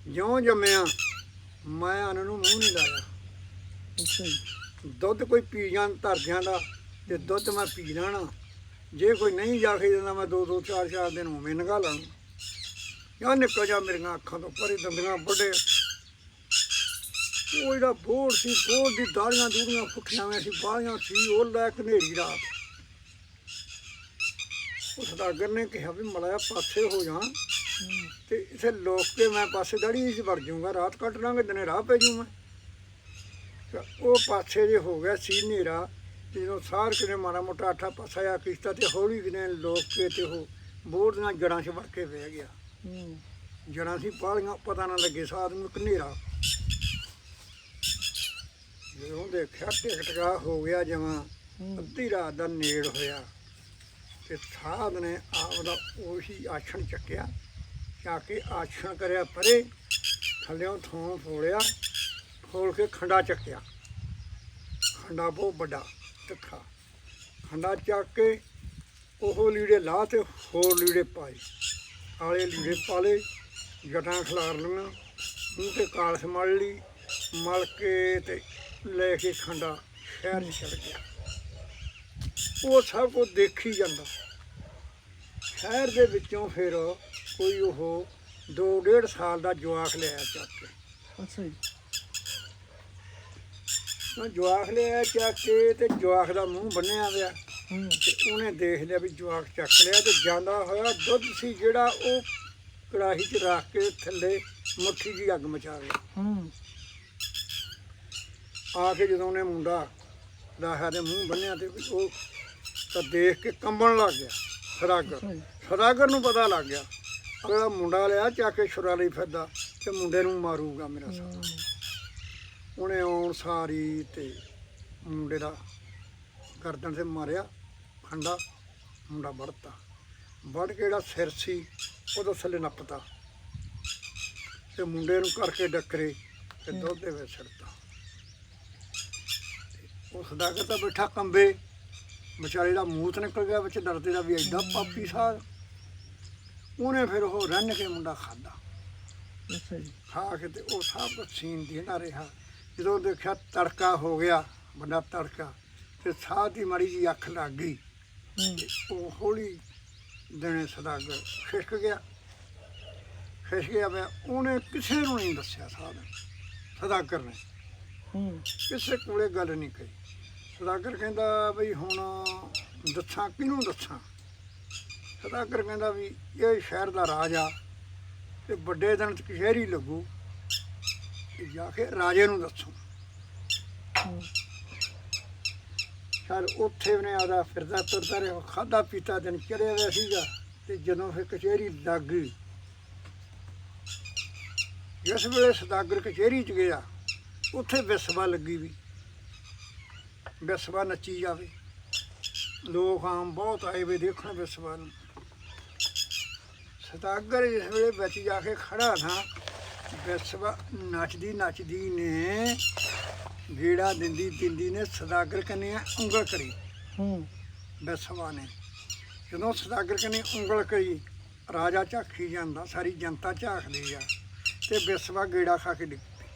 ਜਿਉਂ ਜੰਮਿਆ ਮੈਂ ਅੰਨ ਨੂੰ ਮੂੰਹ ਨਹੀਂ ਲਾਇਆ। ਅੱਛਾ ਜੀ। ਦੁੱਧ ਕੋਈ ਪੀ ਜਾਣ ਧਰਦਿਆਂ ਦਾ ਤੇ ਦੁੱਧ ਮੈਂ ਪੀ ਲੈਣਾ। ਜੇ ਕੋਈ ਨਹੀਂ ਜਾ ਕੇ ਦਿੰਦਾ ਮੈਂ ਦੋ ਦੋ ਚਾਰ ਚਾਰ ਦਿਨ ਉਵੇਂ ਨਗਾ ਲਾਂਗਾ। ਯਾ ਨਿਕਲ ਜਾ ਮੇਰੀਆਂ ਅੱਖਾਂ ਤੋਂ ਪਰੇ ਦੰਦੀਆਂ ਵੱਡੇ ਉਹ ਜਿਹੜਾ ਬੋੜ ਸੀ ਬੋੜ ਦੀ ਦਾੜੀਆਂ ਦੂੜੀਆਂ ਫੁੱਟੀਆਂ ਹੋਈਆਂ ਸੀ ਬਾਹਾਂ ਸੀ ਉਹ ਲੈ ਕੇ ਹਨੇਰੀ ਰਾਤ। ਉਸ ਸਦਾਗਰ ਨੇ ਕਿਹਾ ਵੀ ਮਲਾਇਆ ਪਾਸੇ ਹੋ ਜਾ ਤੇ ਇਥੇ ਲੋਕ ਕੇ ਮੈਂ ਪਾਸੇ ਦਾੜੀ 'ਚ ਵੜ ਜਾਊਂਗਾ ਰਾਤ ਕੱਟ ਲਾਂਗੇ ਦਿਨੇ ਰਾਹ ਪੈ ਜਾਊਂ ਮੈਂ ਤੇ ਉਹ ਪਾਸੇ ਜੇ ਹੋ ਗਿਆ ਸੀ ਹਨੇਰਾ ਤੇ ਜਦੋਂ ਸਾਰ ਕਿਨੇ ਮਾੜਾ ਮੋਟਾ ਆਠਾ ਪਾਸਾ ਆ ਕੀਤਾ ਤੇ ਹੌਲੀ ਕਿਨੇ ਲੋਕ ਕੇ ਤੇ ਉਹ ਬੋਰਡ ਦੀਆਂ ਜੜਾਂ 'ਚ ਵੜ ਕੇ ਬਹਿ ਗਿਆ। ਜੜਾਂ ਸੀ ਪਾਲੀਆਂ ਪਤਾ ਨਾ ਲੱਗੇ ਸਾਧ ਨੂੰ ਕਿ ਹਨੇਰਾ। ਜਦੋਂ ਦੇਖਿਆ ਟਿਕਟਕਾ ਹੋ ਗਿਆ ਜਮਾਂ ਅੱਧੀ ਰਾਤ ਦਾ ਨੇੜ ਹੋਇਆ। ਤੇ ਸਾਧ ਨੇ ਆਪਦਾ ਉਹੀ ਆਛਣ ਚੱਕਿਆ। ਚਾ ਕੇ ਆਛਣ ਕਰਿਆ ਪਰੇ, ਥੱਲਿਓਂ ਥੋਂ ਫੋੜਿਆ ਫੋੜ ਕੇ ਖੰਡਾ ਚੱਕਿਆ। ਖੰਡਾ ਬਹੁਤ ਵੱਡਾ, ਤਿੱਖਾ। ਖੰਡਾ ਚੱਕ ਕੇ ਉਹ ਲੀੜੇ ਲਾਹ ਤੇ ਹੋਰ ਲੀੜੇ ਪਾਏ। ਆਲੇ ਲੀੜੇ ਪਾਲੇ, ਜਟਾਂ ਖਿਲਾਰ ਲਈਆਂ, ਮੂੰਹ ਤੇ ਕਾਲਸ ਮਲ ਲਈ, ਮਲ ਕੇ ਤੇ ਲੈ ਕੇ ਖੰਡਾ ਸ਼ਹਿਰ 'ਚ ਚੜ ਗਿਆ। ਉਹ ਸਭ ਕੁਝ ਦੇਖੀ ਜਾਂਦਾ। ਸ਼ਹਿਰ ਦੇ ਵਿੱਚੋਂ ਫਿਰ ਕੋਈ ਉਹ ਦੋ ਡੇਢ ਸਾਲ ਦਾ ਜਵਾਕ ਲਿਆ ਚੱਕ ਕੇ। ਅੱਛਾ ਜੀ। ਉਹ ਜਵਾਕ ਲਿਆ ਚੱਕ ਕੇ ਤੇ ਜਵਾਕ ਦਾ ਮੂੰਹ ਬੰਨਿਆ ਹੋਇਆ। ਹੂੰ। ਤੇ ਉਹਨੇ ਦੇਖ ਲਿਆ ਵੀ ਜਵਾਕ ਚੱਕ ਲਿਆ ਤੇ ਜਾਂਦਾ ਹੋਇਆ ਦੁੱਧ ਸੀ ਜਿਹੜਾ ਉਹ ਕੜਾਹੀ 'ਚ ਰੱਖ ਕੇ ਥੱਲੇ ਮੁੱਠੀ ਜੀ ਅੱਗ ਮਚਾ ਹੂੰ। ਆ ਕੇ ਜਦੋਂ ਉਹਨੇ ਮੁੰਡਾ ਦਾਹਾ ਦੇ ਮੂੰਹ ਬੰਨਿਆ ਤੇ ਉਹ ਤਾਂ ਦੇਖ ਕੇ ਕੰਬਣ ਲੱਗ ਗਿਆ। ਜੀ। ਸਦਾਗਰ ਨੂੰ ਪਤਾ ਲੱਗ ਗਿਆ। ਅਗਲਾ ਮੁੰਡਾ ਲਿਆ ਚੱਕ ਕੇ ਛੁਰਾ ਲਈ ਫਿਰਦਾ ਤੇ ਮੁੰਡੇ ਨੂੰ ਮਾਰੂਗਾ ਮੇਰਾ ਸਾਲਾ। ਉਹਨੇ ਆਉਣ ਸਾਰੀ ਤੇ ਮੁੰਡੇ ਦਾ ਗਰਦਨ ਤੇ ਮਾਰਿਆ ਖੰਡਾ ਮੁੰਡਾ ਵੜਤਾ। ਵੜ ਕੇ ਜਿਹੜਾ ਸਿਰ ਸੀ ਉਹਦਾ ਥੱਲੇ ਨੱਪਤਾ। ਤੇ ਮੁੰਡੇ ਨੂੰ ਕਰਕੇ ਡੱਕਰੇ ਤੇ ਦੁੱਧ ਦੇ ਵਿੱਚ ਛੱਡਤਾ ਉਹ ਸਦਾਗਰ ਤਾਂ ਬੈਠਾ ਕੰਬੇ। ਵਿਚਾਰੇ ਦਾ ਮੂਤ ਨਿਕਲ ਗਿਆ ਵਿੱਚ ਡਰਦੇ ਦਾ ਵੀ ਐਡਾ ਪਾਪੀ ਸਾਹ। ਉਹਨੇ ਫਿਰ ਉਹ ਰੰਨ ਕੇ ਮੁੰਡਾ ਖਾਦਾ ਅੱਛਾ ਜੀ। ਖਾ ਕੇ ਤੇ ਉਹ ਸਭ ਸੀਨ ਦੇਣਾ ਰਿਹਾ। ਜਦੋਂ ਦੇਖਿਆ ਤੜਕਾ ਹੋ ਗਿਆ ਵੱਡਾ ਤੜਕਾ ਤੇ ਸਾਹ ਦੀ ਮਾੜੀ ਜੀ ਅੱਖ ਲੱਗ ਗਈ। ਤੇ ਉਹ ਹੌਲੀ ਦਿਨੇ ਸਦਾਗਰ ਖਿਸਕ ਗਿਆ। ਖਿਸਕ ਗਿਆ ਮੈਂ ਉਹਨੇ ਕਿਸੇ ਨੂੰ ਨਹੀਂ ਦੱਸਿਆ ਸਾਧ ਸਦਾਗਰ ਨੇ। ਹੂੰ। ਕਿਸੇ ਕੋਲੇ ਗੱਲ ਨਹੀਂ ਕਰੀ ਸਦਾਗਰ ਕਹਿੰਦਾ ਬਈ ਹੁਣ ਦੱਸਾਂ ਕਿਹਨੂੰ ਦੱਸਾਂ? ਸਦਾਗਰ ਕਹਿੰਦਾ ਵੀ ਇਹ ਸ਼ਹਿਰ ਦਾ ਰਾਜਾ ਤੇ ਵੱਡੇ ਦਿਨ ਚ ਕਚਹਿਰੀ ਲੱਗੂ। ਤੇ ਜਾ ਕੇ ਰਾਜੇ ਨੂੰ ਦੱਸੋ। ਹੂੰ ਚਲ ਉੱਥੇ ਉਹਨੇ ਆਦਾ ਫਿਰਦਾ ਤੁਰਦਾ ਰਿਹਾ ਖਾਦਾ ਪੀਤਾ, ਦਿਨ ਚੜਿਆ ਹੋਇਆ ਸੀਗਾ ਤੇ ਜਦੋਂ ਫਿਰ ਕਚਹਿਰੀ ਲੱਗ ਗਈ। ਜਿਸ ਵੇਲੇ ਸਦਾਗਰ ਕਚਹਿਰੀ ਚ ਗਿਆ, ਉੱਥੇ ਵਿਸਵਾ ਲੱਗੀ ਵੀ ਵਿਸਵਾ ਨੱਚੀ ਜਾਵੇ। ਲੋਕ ਆਮ ਬਹੁਤ ਆਏ ਵੇ ਦੇਖਣ ਵਿਸਵਾ ਨੂੰ। ਸਤਾਗਰ ਇਸ ਵੇਲੇ ਵਿੱਚ ਜਾ ਕੇ ਖੜਾ ਥਾ ਵਿਸਵਾ ਨੱਚਦੀ ਨੱਚਦੀ ਨੇ ਗੇੜਾ ਦਿੰਦੀ ਦਿੰਦੀ ਨੇ ਸਦਾਗਰ ਕੰਨੇ ਉਂਗਲ ਕਰੀ ਹੂੰ ਵਿਸਵਾ ਨੇ ਜਦੋਂ ਸਦਾਗਰ ਕੰਨੇ ਉਂਗਲ ਕਰੀ ਰਾਜਾ ਝਾਕੀ ਜਾਂਦਾ ਸਾਰੀ ਜਨਤਾ ਝਾਕਦੀ ਆ ਤੇ ਵਿਸਵਾ ਗੇੜਾ ਖਾ ਕੇ ਡਿੱਗ ਪਈ।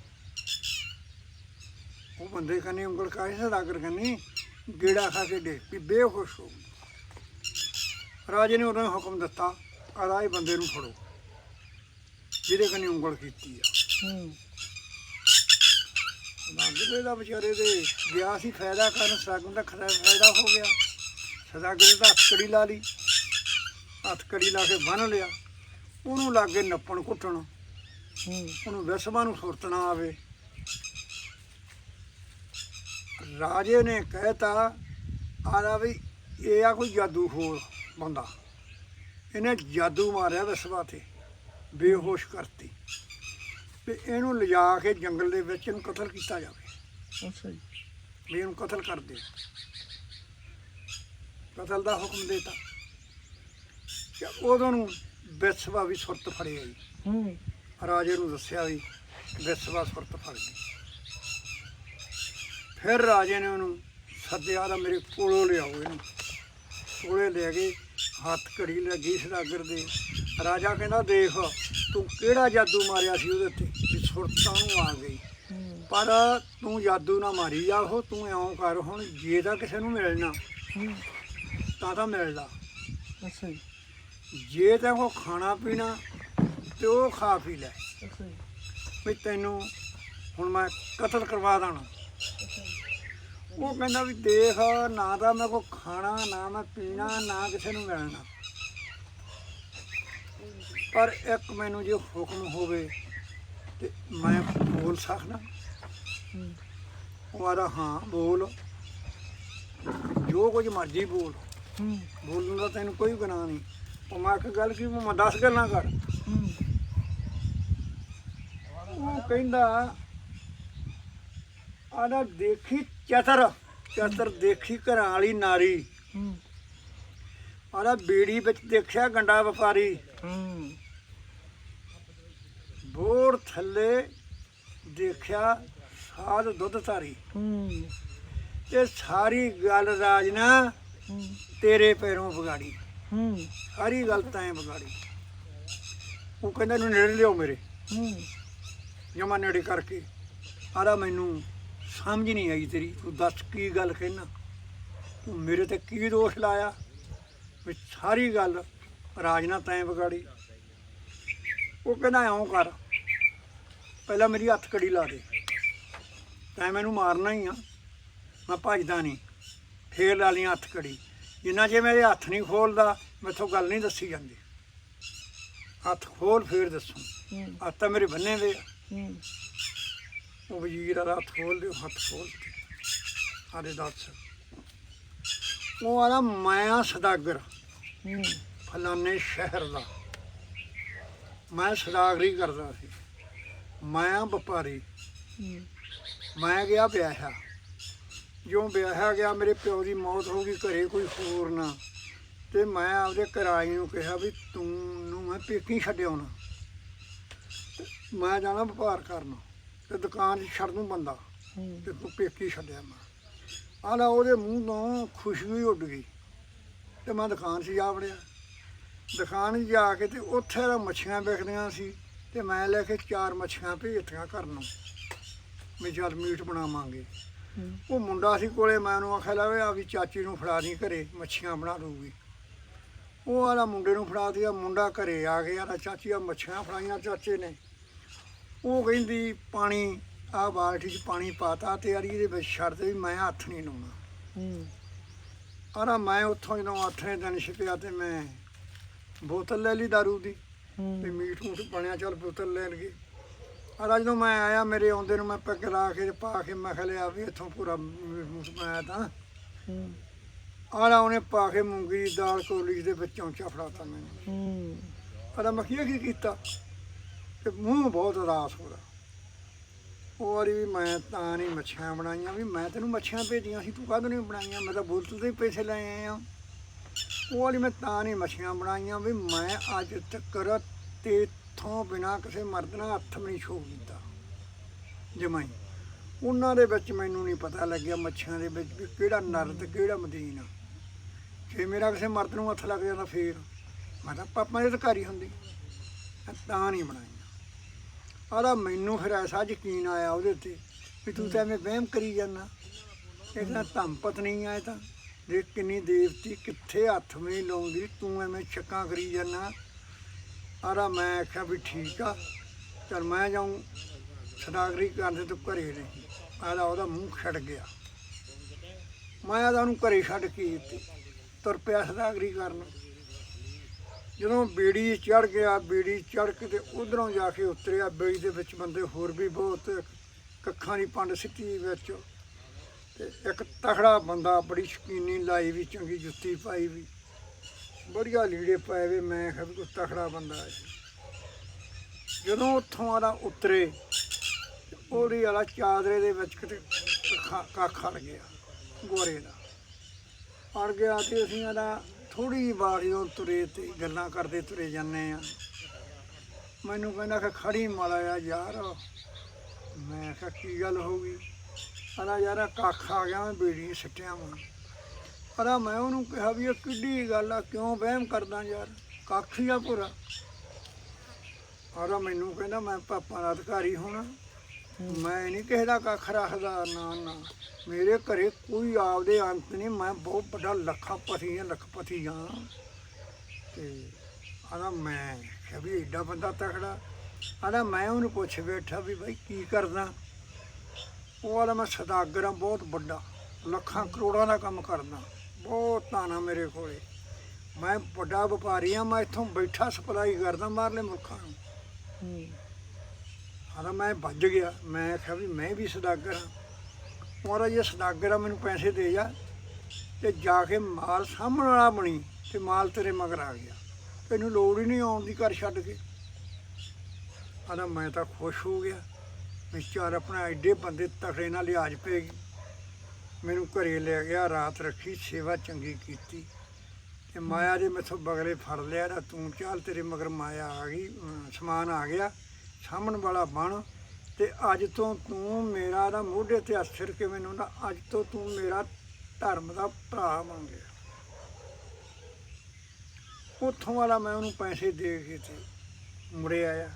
ਉਹ ਬੰਦੇ ਕੰਨੇ ਉਂਗਲ ਕਾਹੇ ਸਦਾਗਰ ਕੰਨੇ ਗੇੜਾ ਖਾ ਕੇ ਡਿੱਗ ਵੀ ਬੇਹੋਸ਼ ਹੋ ਗਈ। ਰਾਜੇ ਨੇ ਉਹਨਾਂ ਹੁਕਮ ਦਿੱਤਾ ਆਦਾ ਇਹ ਬੰਦੇ ਨੂੰ ਫੜੋ ਜਿਹਦੇ ਕੰਨੇ ਉਂਗਲ ਕੀਤੀ ਆ। ਹੂੰ। ਨਾਗਰੇ ਦਾ ਵਿਚਾਰੇ ਦੇ ਗਿਆ ਸੀ ਫਾਇਦਾ ਕਰਨ ਸਦਾਗਰ ਦਾ ਖਰਾ ਫਾਇਦਾ ਹੋ ਗਿਆ। ਸਦਾਗਰ ਦਾ ਹੱਥਕੜੀ ਲਾ ਲਈ ਹੱਥਕੜੀ ਲਾ ਕੇ ਬੰਨ ਲਿਆ। ਉਹਨੂੰ ਲੱਗੇ ਨੱਪਣ ਕੁੱਟਣ ਹੂੰ। ਉਹਨੂੰ ਵਿਸਵਾ ਨੂੰ ਸੁਰਤ ਨਾ ਆਵੇ। ਰਾਜੇ ਨੇ ਕਹਿਤਾ ਆਦਾ ਵੀ ਇਹ ਆ ਕੋਈ ਜਾਦੂ ਹੋਰ ਬੰਦਾ। ਇਹਨੇ ਜਾਦੂ ਮਾਰਿਆ ਵਿਸਵਾ ਤੇ ਬੇਹੋਸ਼ ਕਰਤੀ। ਵੀ ਇਹਨੂੰ ਲਿਜਾ ਕੇ ਜੰਗਲ ਦੇ ਵਿੱਚ ਇਹਨੂੰ ਕਤਲ ਕੀਤਾ ਜਾਵੇ। ਅੱਛਾ ਜੀ। ਵੀ ਇਹਨੂੰ ਕਤਲ ਕਰ ਦੇ। ਕਤਲ ਦਾ ਹੁਕਮ ਦੇਤਾ। ਤੇ ਉਦੋਂ ਨੂੰ ਵਿਸਵਾ ਵੀ ਸੁਰਤ ਫੜਿਆ ਜੀ ਹੂੰ। ਰਾਜੇ ਨੂੰ ਦੱਸਿਆ ਵੀ ਵਿਸਵਾ ਸੁਰਤ ਫੜ ਗਈ। ਫਿਰ ਰਾਜੇ ਨੇ ਉਹਨੂੰ ਸੱਦਿਆ ਦਾ ਮੇਰੇ ਕੋਲੋਂ ਲਿਆਓ ਇਹਨੂੰ। ਕੋਲੇ ਲੈ ਗਏ। ਹੱਥ ਘੜੀ ਲੱਗੀ ਸਦਾਗਰ ਦੇ। ਰਾਜਾ ਕਹਿੰਦਾ ਦੇਖ ਤੂੰ ਕਿਹੜਾ ਜਾਦੂ ਮਾਰਿਆ ਸੀ ਉਹਦੇ ਤੇ ਵੀ ਸੁਰਤਾਂ ਨੂੰ ਆ ਗਈ। ਪਰ ਤੂੰ ਜਾਦੂ ਨਾ ਮਾਰੀ ਜਾ ਉਹ ਤੂੰ ਇਉਂ ਕਰ ਹੁਣ ਜੇ ਤਾਂ ਕਿਸੇ ਨੂੰ ਮਿਲਣਾ ਤਾਂ ਤਾਂ ਮਿਲਦਾ। ਅੱਛਾ ਜੀ। ਤਾਂ ਉਹ ਖਾਣਾ ਪੀਣਾ ਤੇ ਉਹ ਖਾ ਪੀ ਲੈ। ਵੀ ਤੈਨੂੰ ਹੁਣ ਮੈਂ ਕਤਲ ਕਰਵਾ ਦੇਣਾ ਉਹ ਕਹਿੰਦਾ ਵੀ ਦੇਖ, ਨਾ ਤਾਂ ਮੈਂ ਕੋ ਖਾਣਾ, ਨਾ ਮੈਂ ਪੀਣਾ, ਨਾ ਕਿਸੇ ਨੂੰ ਮਿਲਣਾ ਪਰ ਇੱਕ ਮੈਨੂੰ ਜੇ ਹੁਕਮ ਹੋਵੇ ਤੇ ਮੈਂ ਬੋਲ ਸਕਦਾ। ਉਹ ਆਦਾ ਹਾਂ, ਬੋਲ। ਜੋ ਕੁਝ ਮਰਜ਼ੀ ਬੋਲ। ਬੋਲਣ ਦਾ ਤੈਨੂੰ ਕੋਈ ਗੁਨਾਹ ਨਹੀਂ। ਉਹ ਮੈਂ ਇੱਕ ਗੱਲ ਕੀ ਮੈਂ 10 ਗੱਲਾਂ ਕਰ। ਉਹ ਕਹਿੰਦਾ ਆਦਾ ਦੇਖੀ ਚਤਰ ਚਤਰ ਦੇਖੀ ਘਰਾਂ ਵਾਲੀ ਨਾਰੀ। ਹੂੰ। ਆਦਾ ਬੀੜੀ ਵਿੱਚ ਦੇਖਿਆ ਗੰਡਾ ਵਪਾਰੀ। ਹੂੰ। ਬੋਰ ਥੱਲੇ ਦੇਖਿਆ ਸਾਧ ਦੁੱਧ ਧਾਰੀ। ਹੂੰ। ਤੇ ਸਾਰੀ ਗੱਲ ਰਾਜਨਾ ਹੂੰ। ਤੇਰੇ ਪੈਰੋਂ ਵਿਗਾੜੀ। ਹੂੰ। ਸਾਰੀ ਗੱਲ ਤੈਂ ਵਿਗਾੜੀ। ਉਹ ਕਹਿੰਦਾ ਇਹਨੂੰ ਨੇੜੇ ਲਿਓ ਮੇਰੇ। ਹੂੰ। ਜਮਾ ਨੇੜੇ ਕਰਕੇ। ਆਦਾ ਮੈਨੂੰ ਸਮਝ ਨਹੀਂ ਆਈ ਤੇਰੀ ਤੂੰ ਦੱਸ ਕੀ ਗੱਲ ਕਹਿਣਾ ਤੂੰ ਮੇਰੇ ਤੇ ਕੀ ਦੋਸ਼ ਲਾਇਆ? ਵੀ ਸਾਰੀ ਗੱਲ ਰਾਜਨਾ ਤੈਂ ਵਿਗਾੜੀ। ਉਹ ਕਹਿੰਦਾ ਐਂ ਕਰ ਪਹਿਲਾਂ ਮੇਰੀ ਹੱਥ ਕੜੀ ਲਾ ਦੇ। ਤੈਂ ਮੈਨੂੰ ਮਾਰਨਾ ਹੀ ਆ ਮੈਂ ਭੱਜਦਾ ਨਹੀਂ। ਫੇਰ ਲਾ ਲਈ ਹੱਥ ਕੜੀ। ਜਿੰਨਾ ਜੇ ਮੇਰੇ ਹੱਥ ਨਹੀਂ ਖੋਲਦਾ ਮੈਥੋਂ ਗੱਲ ਨਹੀਂ ਦੱਸੀ ਜਾਂਦੀ। ਹੱਥ ਖੋਲ ਫੇਰ ਦੱਸੂ। ਹੱਥ ਤਾਂ ਮੇਰੇ ਬੰਨੇ ਵੇ ਉਹ ਵਜ਼ੀਰ ਵਾਲਾ ਹੱਥ ਖੋਲ ਦਿਓ ਹੱਥ ਖੋਲ ਆਦੇ ਦੱਸ। ਉਹ ਆਲਾ ਮਾਇਆ ਸਦਾਗਰ ਹੂੰ। ਫਲਾਣੇ ਸ਼ਹਿਰ ਦਾ। ਮੈਂ ਸਦਾਗਰੀ ਕਰਦਾ ਸੀ। ਮਾਇਆ ਵਪਾਰੀ। ਮੈਂ ਗਿਆ ਵਿਆਹਿਆ। ਜਿਉਂ ਵਿਆਹਿਆ ਗਿਆ ਮੇਰੇ ਪਿਓ ਦੀ ਮੌਤ ਹੋ ਗਈ ਘਰੇ ਕੋਈ ਹੋਰ ਨਾ। ਤੇ ਮੈਂ ਆਪਦੇ ਕਿਰਾਏ ਨੂੰ ਕਿਹਾ ਵੀ ਤੂੰ ਨੂੰ ਮੈਂ ਪੇਕੀ ਛੱਡਿਆਉਣਾ ਮੈਂ ਜਾਣਾ ਵਪਾਰ ਕਰਨ। ਤੇ ਦੁਕਾਨ 'ਚ ਛੱਡ ਦੂੰ ਬੰਦਾ। ਤੇ ਤੂੰ ਪੇਕੀ ਛੱਡਿਆ ਮੈਂ। ਆਲਾ ਉਹਦੇ ਮੂੰਹ ਤੋਂ ਖੁਸ਼ਬੂ ਹੀ ਉੱਡ ਗਈ। ਤੇ ਮੈਂ ਦੁਕਾਨ 'ਚ ਜਾ ਵੜਿਆ। ਦੁਕਾਨ 'ਚ ਜਾ ਕੇ ਤੇ ਉੱਥੇ ਤਾਂ ਮੱਛੀਆਂ ਵਿਕਦੀਆਂ ਸੀ। ਤੇ ਮੈਂ ਲੈ ਕੇ ਚਾਰ ਮੱਛੀਆਂ ਭੇਜਤੀਆਂ ਘਰ ਨੂੰ। ਵੀ ਚੱਲ ਮੀਟ ਬਣਾਵਾਂਗੇ। ਉਹ ਮੁੰਡਾ ਸੀ ਕੋਲੇ ਮੈਂ ਉਹਨੂੰ ਆਖਿਆ ਲਾਵੇ ਆ ਵੀ ਚਾਚੀ ਨੂੰ ਫੜਾ ਦੀ ਘਰੇ ਮੱਛੀਆਂ ਬਣਾ ਲਊਗੀ ਉਹ ਆਲਾ ਮੁੰਡੇ ਨੂੰ ਫੜਾ ਦਿਆ ਮੁੰਡਾ ਘਰੇ ਆ ਗਿਆ ਨਾ ਚਾਚੀ ਆ ਮੱਛੀਆਂ ਫੜਾਈਆਂ ਚਾਚੇ ਨੇ। ਉਹ ਕਹਿੰਦੀ ਪਾਣੀ ਆ ਬਾਲਟੀ 'ਚ ਪਾਣੀ ਪਾਤਾ ਤੇ ਯਾਰੀ ਇਹਦੇ ਵਿੱਚ ਛੱਡ ਦੇ ਵੀ ਮੈਂ ਹੱਥ ਨਹੀਂ ਲਾਉਣਾ। ਹੂੰ। ਆਰਾ ਮੈਂ ਉੱਥੋਂ ਜਦੋਂ ਆਥਣੇ ਦਿਨ ਛਿਪਿਆ ਤੇ ਮੈਂ ਬੋਤਲ ਲੈ ਲਈ ਦਾਰੂ ਦੀ। ਤੇ ਮੀਟ ਮੂਟ ਬਣਿਆ ਚੱਲ ਬੋਤਲ ਲੈਣ ਗਏ ਆਰਾ ਜਦੋਂ ਮੈਂ ਆਇਆ ਮੇਰੇ ਆਉਂਦੇ ਨੂੰ ਮੈਂ ਪੈਗ ਲਾ ਕੇ ਪਾ ਕੇ ਮੈਂ ਕਿਹਾ ਲਿਆ ਵੀ ਇੱਥੋਂ ਪੂਰਾ ਮੀਟ ਬਣਾਇਆ ਤਾਂ। ਹੂੰ। ਆਰਾ ਉਹਨੇ ਪਾ ਕੇ ਮੂੰਗੀ ਦੀ ਦਾਲ ਕੋਲੀ ਦੇ ਵਿੱਚ ਚਮਚਾ ਫੜਾਤਾ ਮੈਨੂੰ। ਹੂੰ। ਆਰਾ ਮੈਂ ਕਿਹਾ ਕੀ ਕੀਤਾ? ਤੇ ਮੂੰਹ ਬਹੁਤ ਉਦਾਸ ਹੋ ਉਹ ਵਾਰੀ ਵੀ ਮੈਂ ਤਾਂ ਨਹੀਂ ਮੱਛੀਆਂ ਬਣਾਈਆਂ, ਵੀ ਮੈਂ ਤੈਨੂੰ ਮੱਛੀਆਂ ਭੇਜੀਆਂ ਸੀ, ਤੂੰ ਕਾਹਦੋਂ ਨਹੀਂ ਬਣਾਈਆਂ? ਮੈਂ ਤਾਂ ਬੋਤਲ ਦੇ ਪੈਸੇ ਲੈ ਆਇਆ। ਉਹ ਵਾਲੀ ਮੈਂ ਤਾਂ ਨਹੀਂ ਮੱਛੀਆਂ ਬਣਾਈਆਂ, ਵੀ ਮੈਂ ਅੱਜ ਤੱਕ ਤੇ ਤੇਥੋਂ ਬਿਨਾ ਕਿਸੇ ਮਰਦ ਨਾਲ ਹੱਥ ਵੀ ਨਹੀਂ ਛੋਹ ਕੀਤਾ। ਜਮਾਈ। ਉਹਨਾਂ ਦੇ ਵਿੱਚ ਮੈਨੂੰ ਨਹੀਂ ਪਤਾ ਲੱਗਿਆ ਮੱਛੀਆਂ ਦੇ ਵਿੱਚ ਵੀ ਕਿਹੜਾ ਨਰਦ, ਕਿਹੜਾ ਮਦੀਨ ਆ। ਜੇ ਮੇਰਾ ਕਿਸੇ ਮਰਦ ਨੂੰ ਹੱਥ ਲੱਗ ਜਾਂਦਾ ਫੇਰ। ਮੈਂ ਤਾਂ ਪਾਪਾ ਦੇ ਅਧਿਕਾਰੀ ਹੁੰਦੀ। ਮੈਂ ਤਾਂ ਨਹੀਂ ਬਣਾਈ। ਆਦਾ ਮੈਨੂੰ ਫਿਰ ਐਸਾ ਯਕੀਨ ਆਇਆ ਉਹਦੇ ਉੱਤੇ ਵੀ ਤੂੰ ਤਾਂ ਐਵੇਂ ਵਹਿਮ ਕਰੀ ਜਾਂਦਾ। ਇਹਦਾ ਤਾਂ ਧੰਮ ਪਤਨੀ ਆ ਇਹ ਤਾਂ। ਦੇਖ ਕਿੰਨੀ ਦੇਵਤੀ ਕਿੱਥੇ ਹੱਥ ਵੀ ਨਹੀਂ ਲਾਉਂਦੀ, ਤੂੰ ਐਵੇਂ ਛੱਕਾਂ ਕਰੀ ਜਾਂਦਾ। ਆਰਾ ਮੈਂ ਆਖਿਆ ਵੀ ਠੀਕ ਆ, ਚਲ ਮੈਂ ਜਾਉਂ ਸਦਾਗਰੀ ਕਰਦੇ ਤੂੰ ਘਰੇ ਨਹੀਂ ਆਦਾ ਉਹਦਾ ਮੂੰਹ ਛੱਡ ਗਿਆ। ਮੈਂ ਆਦਾ ਉਹਨੂੰ ਘਰੇ ਛੱਡ ਕੇ ਦਿੱਤੀ। ਤੁਰ ਪਿਆ ਸਦਾਗਰੀ ਕਰਨ। ਜਦੋਂ ਬੀੜੀ ਚੜ ਗਿਆ, ਬੀੜੀ ਚੜ ਕੇ ਤੇ ਉਧਰੋਂ ਜਾ ਕੇ ਉਤਰਿਆ, ਬੇੜੀ ਦੇ ਵਿੱਚ ਬੰਦੇ ਹੋਰ ਵੀ ਬਹੁਤ ਕੱਖਾਂ ਦੀ ਪੰਡ ਸਿੱਟੀ ਵਿੱਚ। ਤੇ ਇੱਕ ਤਖੜਾ ਬੰਦਾ ਬੜੀ ਸ਼ਕੀਨੀ ਲਾਈ ਵੀ, ਚੰਗੀ ਜੁੱਤੀ ਪਾਈ ਵੀ। ਵਧੀਆ ਲੀੜੇ ਪਾਏ ਵੇ, ਮੈਂ ਕਿਹਾ ਵੀ ਕੋਈ ਤਖੜਾ ਬੰਦਾ ਹੈ ਜਦੋਂ ਉੱਥੋਂ ਆਲਾ ਉਤਰੇ, ਉਹਦੀ ਵਾਲਾ ਚਾਦਰੇ ਦੇ ਵਿੱਚ ਕਿਤੇ ਕੱਖਾ ਕੱਖ ਅੜ ਗਿਆ, ਗੋਰੇ ਦਾ। ਅੜ ਗਿਆ ਤੇ ਅਸੀਂ ਆਲਾ ਥੋੜੀ ਵਾਰੀ ਤੋਂ ਤੁਰੇ ਤੇ ਗੱਲਾਂ ਕਰਦੇ ਤੁਰੇ ਜਾਂਦੇ ਆ। ਮੈਨੂੰ ਕਹਿੰਦਾ ਕਿ ਖੜੀ ਮਾਲਾ ਆ ਯਾਰ। ਮੈਂ ਕਿਹਾ, ਕੀ ਗੱਲ ਹੋ ਗਈ? ਅਲਾ ਯਾਰ ਕੱਖ ਆ ਗਿਆ, ਮੈਂ ਬੀੜੀ ਸਿੱਟਿਆ ਮੈਂ ਅਲਾ ਮੈਂ ਉਹਨੂੰ ਕਿਹਾ ਵੀ ਇਹ ਕਿੱਡੀ ਗੱਲ ਆ, ਕਿਉਂ ਵਹਿਮ ਕਰਦਾ ਯਾਰ? ਕੱਖ ਹੀ ਆ ਪੂਰਾ। ਅਲਾ ਮੈਨੂੰ ਕਹਿੰਦਾ, ਮੈਂ ਪਾਪਾ ਦਾ ਅਧਿਕਾਰੀ ਹੋਣਾ। ਮੈਂ ਨਹੀਂ ਕਿਸੇ ਦਾ ਕੱਖ ਰੱਖਦਾ, ਨਾ ਨਾ। ਮੇਰੇ ਘਰੇ ਕੋਈ ਆਪਦੇ ਅੰਤ ਨਹੀਂ, ਮੈਂ ਬਹੁਤ ਵੱਡਾ ਲੱਖਾਪਤੀ ਹਾਂ ਲੱਖਪਤੀ ਹਾਂ। ਤੇ ਆਦਾ ਮੈਂ ਕਿਹਾ ਵੀ ਐਡਾ ਬੰਦਾ ਤਕੜਾ। ਆਦਾ ਮੈਂ ਉਹਨੂੰ ਪੁੱਛ ਬੈਠਾ ਵੀ ਭਾਈ ਕੀ ਕਰਦਾ? ਉਹ ਆਦਾ ਮੈਂ ਸਦਾਗਰ ਹਾਂ, ਬਹੁਤ ਵੱਡਾ। ਲੱਖਾਂ ਕਰੋੜਾਂ ਦਾ ਕੰਮ ਕਰਦਾ। ਬਹੁਤ ਤਾਨਾ ਮੇਰੇ ਕੋਲੇ। ਮੈਂ ਵੱਡਾ ਵਪਾਰੀ ਹਾਂ, ਮੈਂ ਇੱਥੋਂ ਬੈਠਾ ਸਪਲਾਈ ਕਰਦਾ ਬਾਹਰਲੇ ਮੁਲਕਾਂ ਨੂੰ। ਹੂੰ ਮੈਂ ਭੱਜ ਗਿਆ। ਮੈਂ ਕਿਹਾ ਵੀ ਮੈਂ ਵੀ ਸਦਾਗਰ ਹਾਂ। ਮਹਾਰਾਜ ਇਹ ਸਦਾਗਰ ਆ, ਮੈਨੂੰ ਪੈਸੇ ਦੇ ਜਾ। ਤੇ ਜਾ ਕੇ ਮਾਲ ਸਾਹਮਣ ਵਾਲਾ ਬਣੀ ਤੇ ਮਾਲ ਤੇਰੇ ਮਗਰ ਆ ਗਿਆ। ਤੈਨੂੰ ਲੋੜ ਹੀ ਨਹੀਂ ਆਉਣ ਦੀ ਘਰ ਛੱਡ ਕੇ। ਆਦਾ ਮੈਂ ਤਾਂ ਖੁਸ਼ ਹੋ ਗਿਆ। ਵਿਚਾਰ ਆਪਣਾ ਐਡੇ ਬੰਦੇ ਤਕੜੇ ਨਾਲ ਲਿਆਜ ਪੈ ਗਈ। ਮੈਨੂੰ ਘਰੇ ਲੈ ਗਿਆ, ਰਾਤ ਰੱਖੀ, ਸੇਵਾ ਚੰਗੀ ਕੀਤੀ। ਤੇ ਮਾਇਆ ਦੇ ਮੈਥੋਂ ਬਗਲੇ ਫੜ ਲਿਆ ਨਾ ਤੂੰ ਚਾਲ, ਤੇਰੇ ਮਗਰ ਮਾਇਆ ਆ ਗਈ ਸਮਾਨ ਆ ਗਿਆ। ਸਾਹਮਣ ਵਾਲਾ ਬਣ ਤੇ ਅੱਜ ਤੋਂ ਤੂੰ ਮੇਰਾ ਦਾ ਮੋਢੇ ਤੇ ਅਸਰ ਕੇ ਮੈਨੂੰ ਨਾ ਅੱਜ ਤੋਂ ਤੂੰ ਮੇਰਾ ਧਰਮ ਦਾ ਭਰਾ ਬਣ ਗਿਆ ਉੱਥੋਂ ਵਾਲਾ ਮੈਂ ਉਹਨੂੰ ਪੈਸੇ ਦੇ ਕੇ ਤੇ ਮੁੜੇ ਆਇਆ।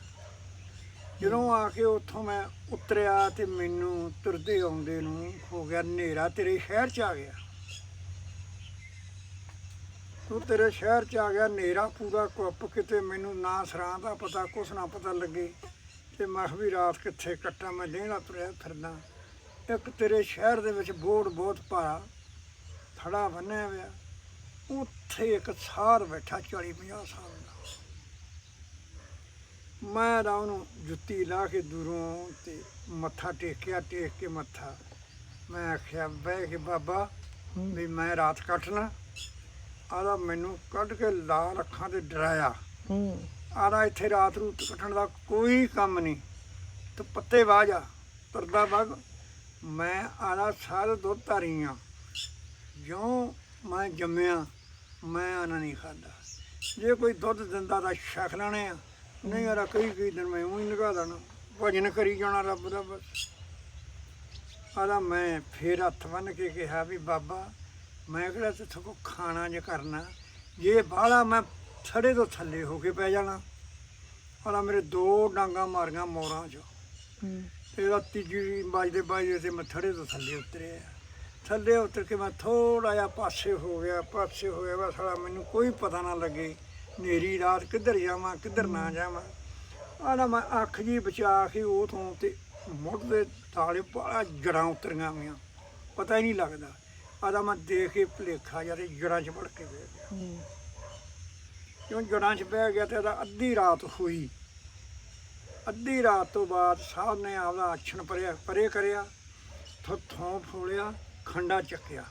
ਜਦੋਂ ਆ ਕੇ ਉੱਥੋਂ ਮੈਂ ਉਤਰਿਆ ਤੇ ਮੈਨੂੰ ਤੁਰਦੇ ਆਉਂਦੇ ਨੂੰ ਹੋ ਗਿਆ ਹਨੇਰਾ, ਤੇਰੇ ਸ਼ਹਿਰ ਚ ਆ ਗਿਆ। ਤੂੰ ਤੇਰੇ ਸ਼ਹਿਰ ਚ ਆ ਗਿਆ, ਹਨੇਰਾ ਪੂਰਾ ਕੁੱਪ ਕਿਤੇ ਮੈਨੂੰ ਨਾ ਸਰਾਂ ਦਾ ਪਤਾ, ਕੁਛ ਨਾ ਪਤਾ ਲੱਗੇ। ਤੇ ਮੈਂ ਕਿਹਾ ਵੀ ਰਾਤ ਕਿੱਥੇ ਕੱਟਾਂ, ਮੈਂ ਦੇਣਾ ਤੁਰਿਆ ਫਿਰਦਾ। ਇੱਕ ਤੇਰੇ ਸ਼ਹਿਰ ਦੇ ਵਿੱਚ ਬੋਰਡ ਬਹੁਤ ਭਾਰਾ, ਥੜਾ ਬੰਨਿਆ ਹੋਇਆ। ਉੱਥੇ ਇੱਕ ਸਾਰ ਬੈਠਾ 40 50 ਸਾਲ ਦਾ। ਮੈਂ ਤਾਂ ਉਹਨੂੰ ਜੁੱਤੀ ਲਾ ਕੇ ਦੂਰੋਂ ਤੇ ਮੱਥਾ ਟੇਕਿਆ, ਟੇਕ ਕੇ ਮੱਥਾ। ਮੈਂ ਆਖਿਆ, ਬਹਿ ਕੇ ਬਾਬਾ, ਵੀ ਮੈਂ ਰਾਤ ਕੱਟਣਾ। ਆਦਾ ਮੈਨੂੰ ਕੱਢ ਕੇ ਲਾਲ ਅੱਖਾਂ ਤੇ ਡਰਾਇਆ। ਹੂੰ। ਆਦਾ ਇੱਥੇ ਰਾਤ ਨੂੰ ਕੱਟਣ ਦਾ ਕੋਈ ਕੰਮ ਨਹੀਂ। ਤੂੰ ਪੱਤੇ ਵਾਜਾ ਤੁਰਦਾ ਵਗ। ਮੈਂ ਆਦਾ ਸਾਲ ਦੁੱਧ ਧਾਰੀ ਆ। ਜਿਉਂ ਮੈਂ ਜੰਮਿਆ, ਮੈਂ ਆਨਾ ਨਹੀਂ ਖਾਦਾ। ਜੇ ਕੋਈ ਦੁੱਧ ਦਿੰਦਾ ਤਾਂ ਛਕ ਲੈਣੇ ਆ। ਨਹੀਂ ਯਾਰ ਕਈ ਕਈ ਦਿਨ ਮੈਂ ਉਹੀ ਲਗਾ ਦੇਣਾ। ਭਜਨ ਕਰੀ ਜਾਣਾ ਰੱਬ ਦਾ ਬਸ। ਆਦਾ ਮੈਂ ਫੇਰ ਹੱਥ ਬੰਨ ਕੇ ਕਿਹਾ ਵੀ ਬਾਬਾ, ਮੈਂ ਕਿਹੜਾ ਤੇ ਕੋ ਖਾਣਾ ਜੇ ਕਰਨਾ। ਜੇ ਬਾਹਲਾ ਮੈਂ ਥੜੇ ਤੋਂ ਥੱਲੇ ਹੋ ਕੇ ਪੈ ਜਾਣਾ। ਆਦਾ ਮੇਰੇ ਦੋ ਡਾਂਗਾ ਮਾਰੀਆਂ ਮੋਰਾਂ 'ਚ। ਇਹਦਾ ਤੀਜੀ ਵੱਜਦੇ ਵੱਜਦੇ ਤੇ ਮੈਂ ਥੜੇ ਤੋਂ ਥੱਲੇ ਉਤਰਿਆ। ਥੱਲੇ ਉਤਰ ਕੇ ਮੈਂ ਥੋੜਾ ਜਿਹਾ ਪਾਸੇ ਹੋ ਗਿਆ ਪਾਸੇ ਹੋ ਗਿਆ ਬਸ ਸਾਲਾ ਮੈਨੂੰ ਕੋਈ ਪਤਾ ਨਾ ਲੱਗੇ ਨੇਰੀ ਰਾਤ ਕਿੱਧਰ ਜਾਵਾਂ ਕਿੱਧਰ ਨਾ ਜਾਵਾਂ। ਆਣਾ ਮੈਂ ਅੱਖ ਜੀ ਬਚਾ ਕੇ ਉਹ ਤੋਂ ਤੇ ਮੁੱਢ ਦੇ ਤਾਲੇ ਬੜਾ ਜੜਾਂ ਉਤਰੀਆਂ ਹੋਈਆਂ। ਪਤਾ ਹੀ ਨਹੀਂ ਲੱਗਦਾ। ਆਦਾ ਮੈਂ ਦੇਖ ਕੇ ਭੁਲੇਖਾ ਯਾਰ ਜੜਾਂ 'ਚ ਵੜ ਕੇ ਗਿਆ। ਜਿਉਂ ਕਿਉਂ ਜੜਾਂ 'ਚ ਬਹਿ ਗਿਆ ਤੇ ਇਹਦਾ ਅੱਧੀ ਰਾਤ ਹੋਈ। ਅੱਧੀ ਰਾਤ ਤੋਂ ਬਾਅਦ ਸਾਹਿਬ ਨੇ ਆਪਦਾ ਆਛਣ ਪਰਿਆ ਪਰੇ ਕਰਿਆ, ਥੋਂ ਫੋੜਿਆ, ਖੰਡਾ ਚੱਕਿਆ।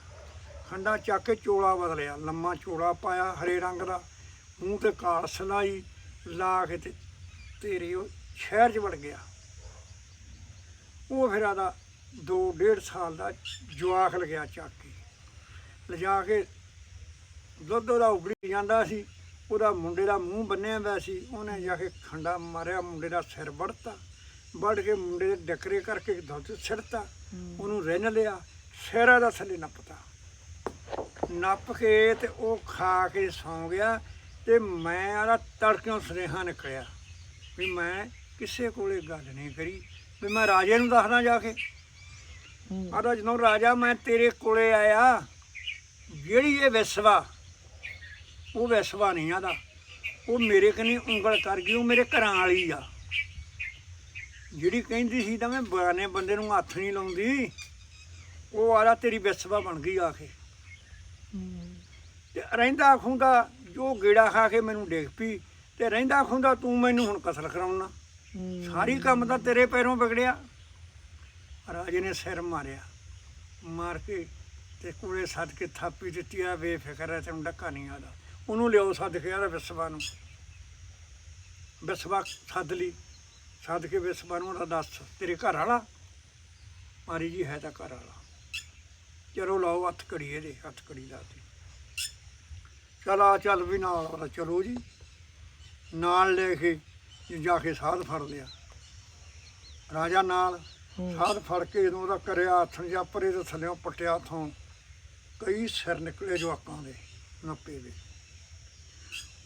ਖੰਡਾ ਚੱਕ ਕੇ ਚੋਲਾ ਬਦਲਿਆ, ਲੰਮਾ ਚੋਲਾ ਪਾਇਆ ਹਰੇ ਰੰਗ ਦਾ, ਮੂੰਹ ਤੇ ਕਾਲ ਸਲਾਈ ਲਾ ਕੇ ਤੇ ਤੇਰੇ ਉਹ ਸ਼ਹਿਰ 'ਚ ਵੜ ਗਿਆ। ਉਹ ਫਿਰ ਆਦਾ ਦੋ ਡੇਢ ਸਾਲ ਦਾ ਜਵਾਕ ਲਗਿਆ ਚੱਕ ਕੇ। ਲਿਜਾ ਕੇ ਦੁੱਧ ਉਹਦਾ ਉਗੜੀ ਜਾਂਦਾ ਸੀ। ਉਹਦਾ ਮੁੰਡੇ ਦਾ ਮੂੰਹ ਬੰਨਿਆ ਹੋਇਆ ਸੀ। ਉਹਨੇ ਜਾ ਕੇ ਖੰਡਾ ਮਾਰਿਆ ਮੁੰਡੇ ਦਾ ਸਿਰ ਵੜਤਾ ਵੜ ਕੇ ਮੁੰਡੇ ਦੇ ਡਕਰੇ ਕਰਕੇ ਦੁੱਧ ਛਿੜਤਾ ਉਹਨੂੰ ਰਿੰਨ ਲਿਆ। ਸਿਰਾਂ ਦਾ ਥੱਲੇ ਨੱਪਤਾ। ਨੱਪ ਕੇ ਤੇ ਉਹ ਖਾ ਕੇ ਸੌਂ ਗਿਆ ਤੇ ਮੈਂ ਆਦਾ ਤੜਕਿਓਂ ਸੁਨੇਹਾ ਨਿਕਲਿਆ ਵੀ ਮੈਂ ਕਿਸੇ ਕੋਲੇ ਗੱਲ ਨਹੀਂ ਕਰੀ ਵੀ ਮੈਂ ਰਾਜੇ ਨੂੰ ਦੱਸਦਾ ਜਾ ਕੇ। ਆਦਾ ਜਦੋਂ ਰਾਜਾ ਮੈਂ ਤੇਰੇ ਕੋਲੇ ਆਇਆ ਜਿਹੜੀ ਇਹ ਵਿਸਵਾ ਉਹ ਵਿਸਵਾ ਨਹੀਂ ਆਦਾ ਉਹ ਮੇਰੇ ਕਨੀ ਉਂਗਲ ਕਰ ਗਈ, ਉਹ ਮੇਰੇ ਘਰਾਂ ਵਾਲੀ ਆ। ਜਿਹੜੀ ਕਹਿੰਦੀ ਸੀ ਤਾਂ ਮੈਂ ਬਾਨੇ ਬੰਦੇ ਨੂੰ ਹੱਥ ਨਹੀਂ ਲਾਉਂਦੀ। ਉਹ ਆਲਾ ਤੇਰੀ ਵਿਸਵਾ ਬਣ ਗਈ ਆ ਕੇ। ਤੇ ਰਹਿੰਦਾ ਖੁੰਦਾ, ਜੋ ਗੇੜਾ ਖਾ ਕੇ ਮੈਨੂੰ ਡਿੱਗ ਪੀ ਤੇ ਰਹਿੰਦਾ ਖੁੰਦਾ ਤੂੰ ਮੈਨੂੰ ਹੁਣ ਕਸਰ ਕਰਾਉਣਾ। ਸਾਰੀ ਕੰਮ ਤਾਂ ਤੇਰੇ ਪੈਰੋਂ ਵਿਗੜਿਆ। ਰਾਜੇ ਨੇ ਸਿਰ ਮਾਰਿਆ। ਮਾਰ ਕੇ ਤੇ ਕੋਲੇ ਸੱਦ ਕੇ ਥਾਪੀ ਦਿੱਤੀ ਆ, ਬੇਫਿਕਰ ਹੈ ਤੈਨੂੰ ਡੱਕਾ ਨਹੀਂ ਆਦਾ ਉਹਨੂੰ ਲਿਓ ਸੱਦ ਕੇ ਆਦਾ ਵਿਸਵਾ ਨੂੰ। ਵਿਸਵਾ ਸੱਦ ਲਈ। ਸੱਦ ਕੇ ਵਿਸਵਾ ਨੂੰ ਉਹਦਾ ਦੱਸ ਤੇਰੇ ਘਰ ਵਾਲਾ? ਮਾਰੀ ਜੀ ਹੈ ਤਾਂ ਘਰ ਵਾਲਾ। ਚਲੋ ਲਾਓ ਹੱਥ ਕੜੀ ਇਹਦੇ ਹੱਥ ਕੜੀ ਲਾਤੀ ਚਲ ਆ ਚੱਲ ਵੀ ਨਾਲ ਉਹਦਾ ਚਲੋ ਜੀ। ਨਾਲ ਲੈ ਕੇ ਜਾ ਕੇ ਸਾਧ ਫੜ ਲਿਆ ਰਾਜਾ ਨਾਲ ਸਾਧ ਫੜ ਕੇ ਜਦੋਂ ਉਹਦਾ ਕਰਿਆ ਹੱਥ ਜਾਂ ਪਰੇ ਦੇ ਥੱਲੇੋਂ ਪਟਿਆ ਥੋਂ ਕਈ ਸਿਰ ਨਿਕਲੇ ਜਵਾਕਾਂ ਦੇ ਨੱਪੇ ਦੇ।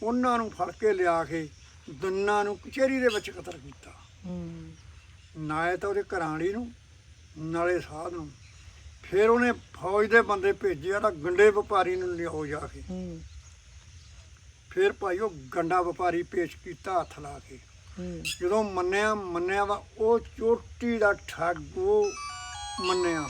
ਉਹਨਾਂ ਨੂੰ ਫੜ ਕੇ ਲਿਆ ਕੇ ਦੰਨਾਂ ਨੂੰ ਕਚਹਿਰੀ ਦੇ ਵਿੱਚ ਕਤਲ ਕੀਤਾ। ਹੂੰ। ਨਾਲੇ ਤਾਂ ਉਹਦੇ ਘਰਾਂੜੀ ਨੂੰ ਨਾਲੇ ਸਾਧ ਨੂੰ। ਫਿਰ ਉਹਨੇ ਫੌਜ ਦੇ ਬੰਦੇ ਭੇਜੇ ਆ ਤਾਂ ਗੰਡੇ ਵਪਾਰੀ ਨੂੰ ਲਿਆਓ ਜਾ ਕੇ। ਫਿਰ ਭਾਈ ਉਹ ਗੰਡਾ ਵਪਾਰੀ ਪੇਸ਼ ਕੀਤਾ ਹੱਥ ਲਾ ਕੇ। ਜਦੋਂ ਮੰਨਿਆ ਮੰਨਿਆ ਵਾ ਉਹ ਚੋਟੀ ਦਾ ਠੱਗ ਉਹ ਮੰਨਿਆ।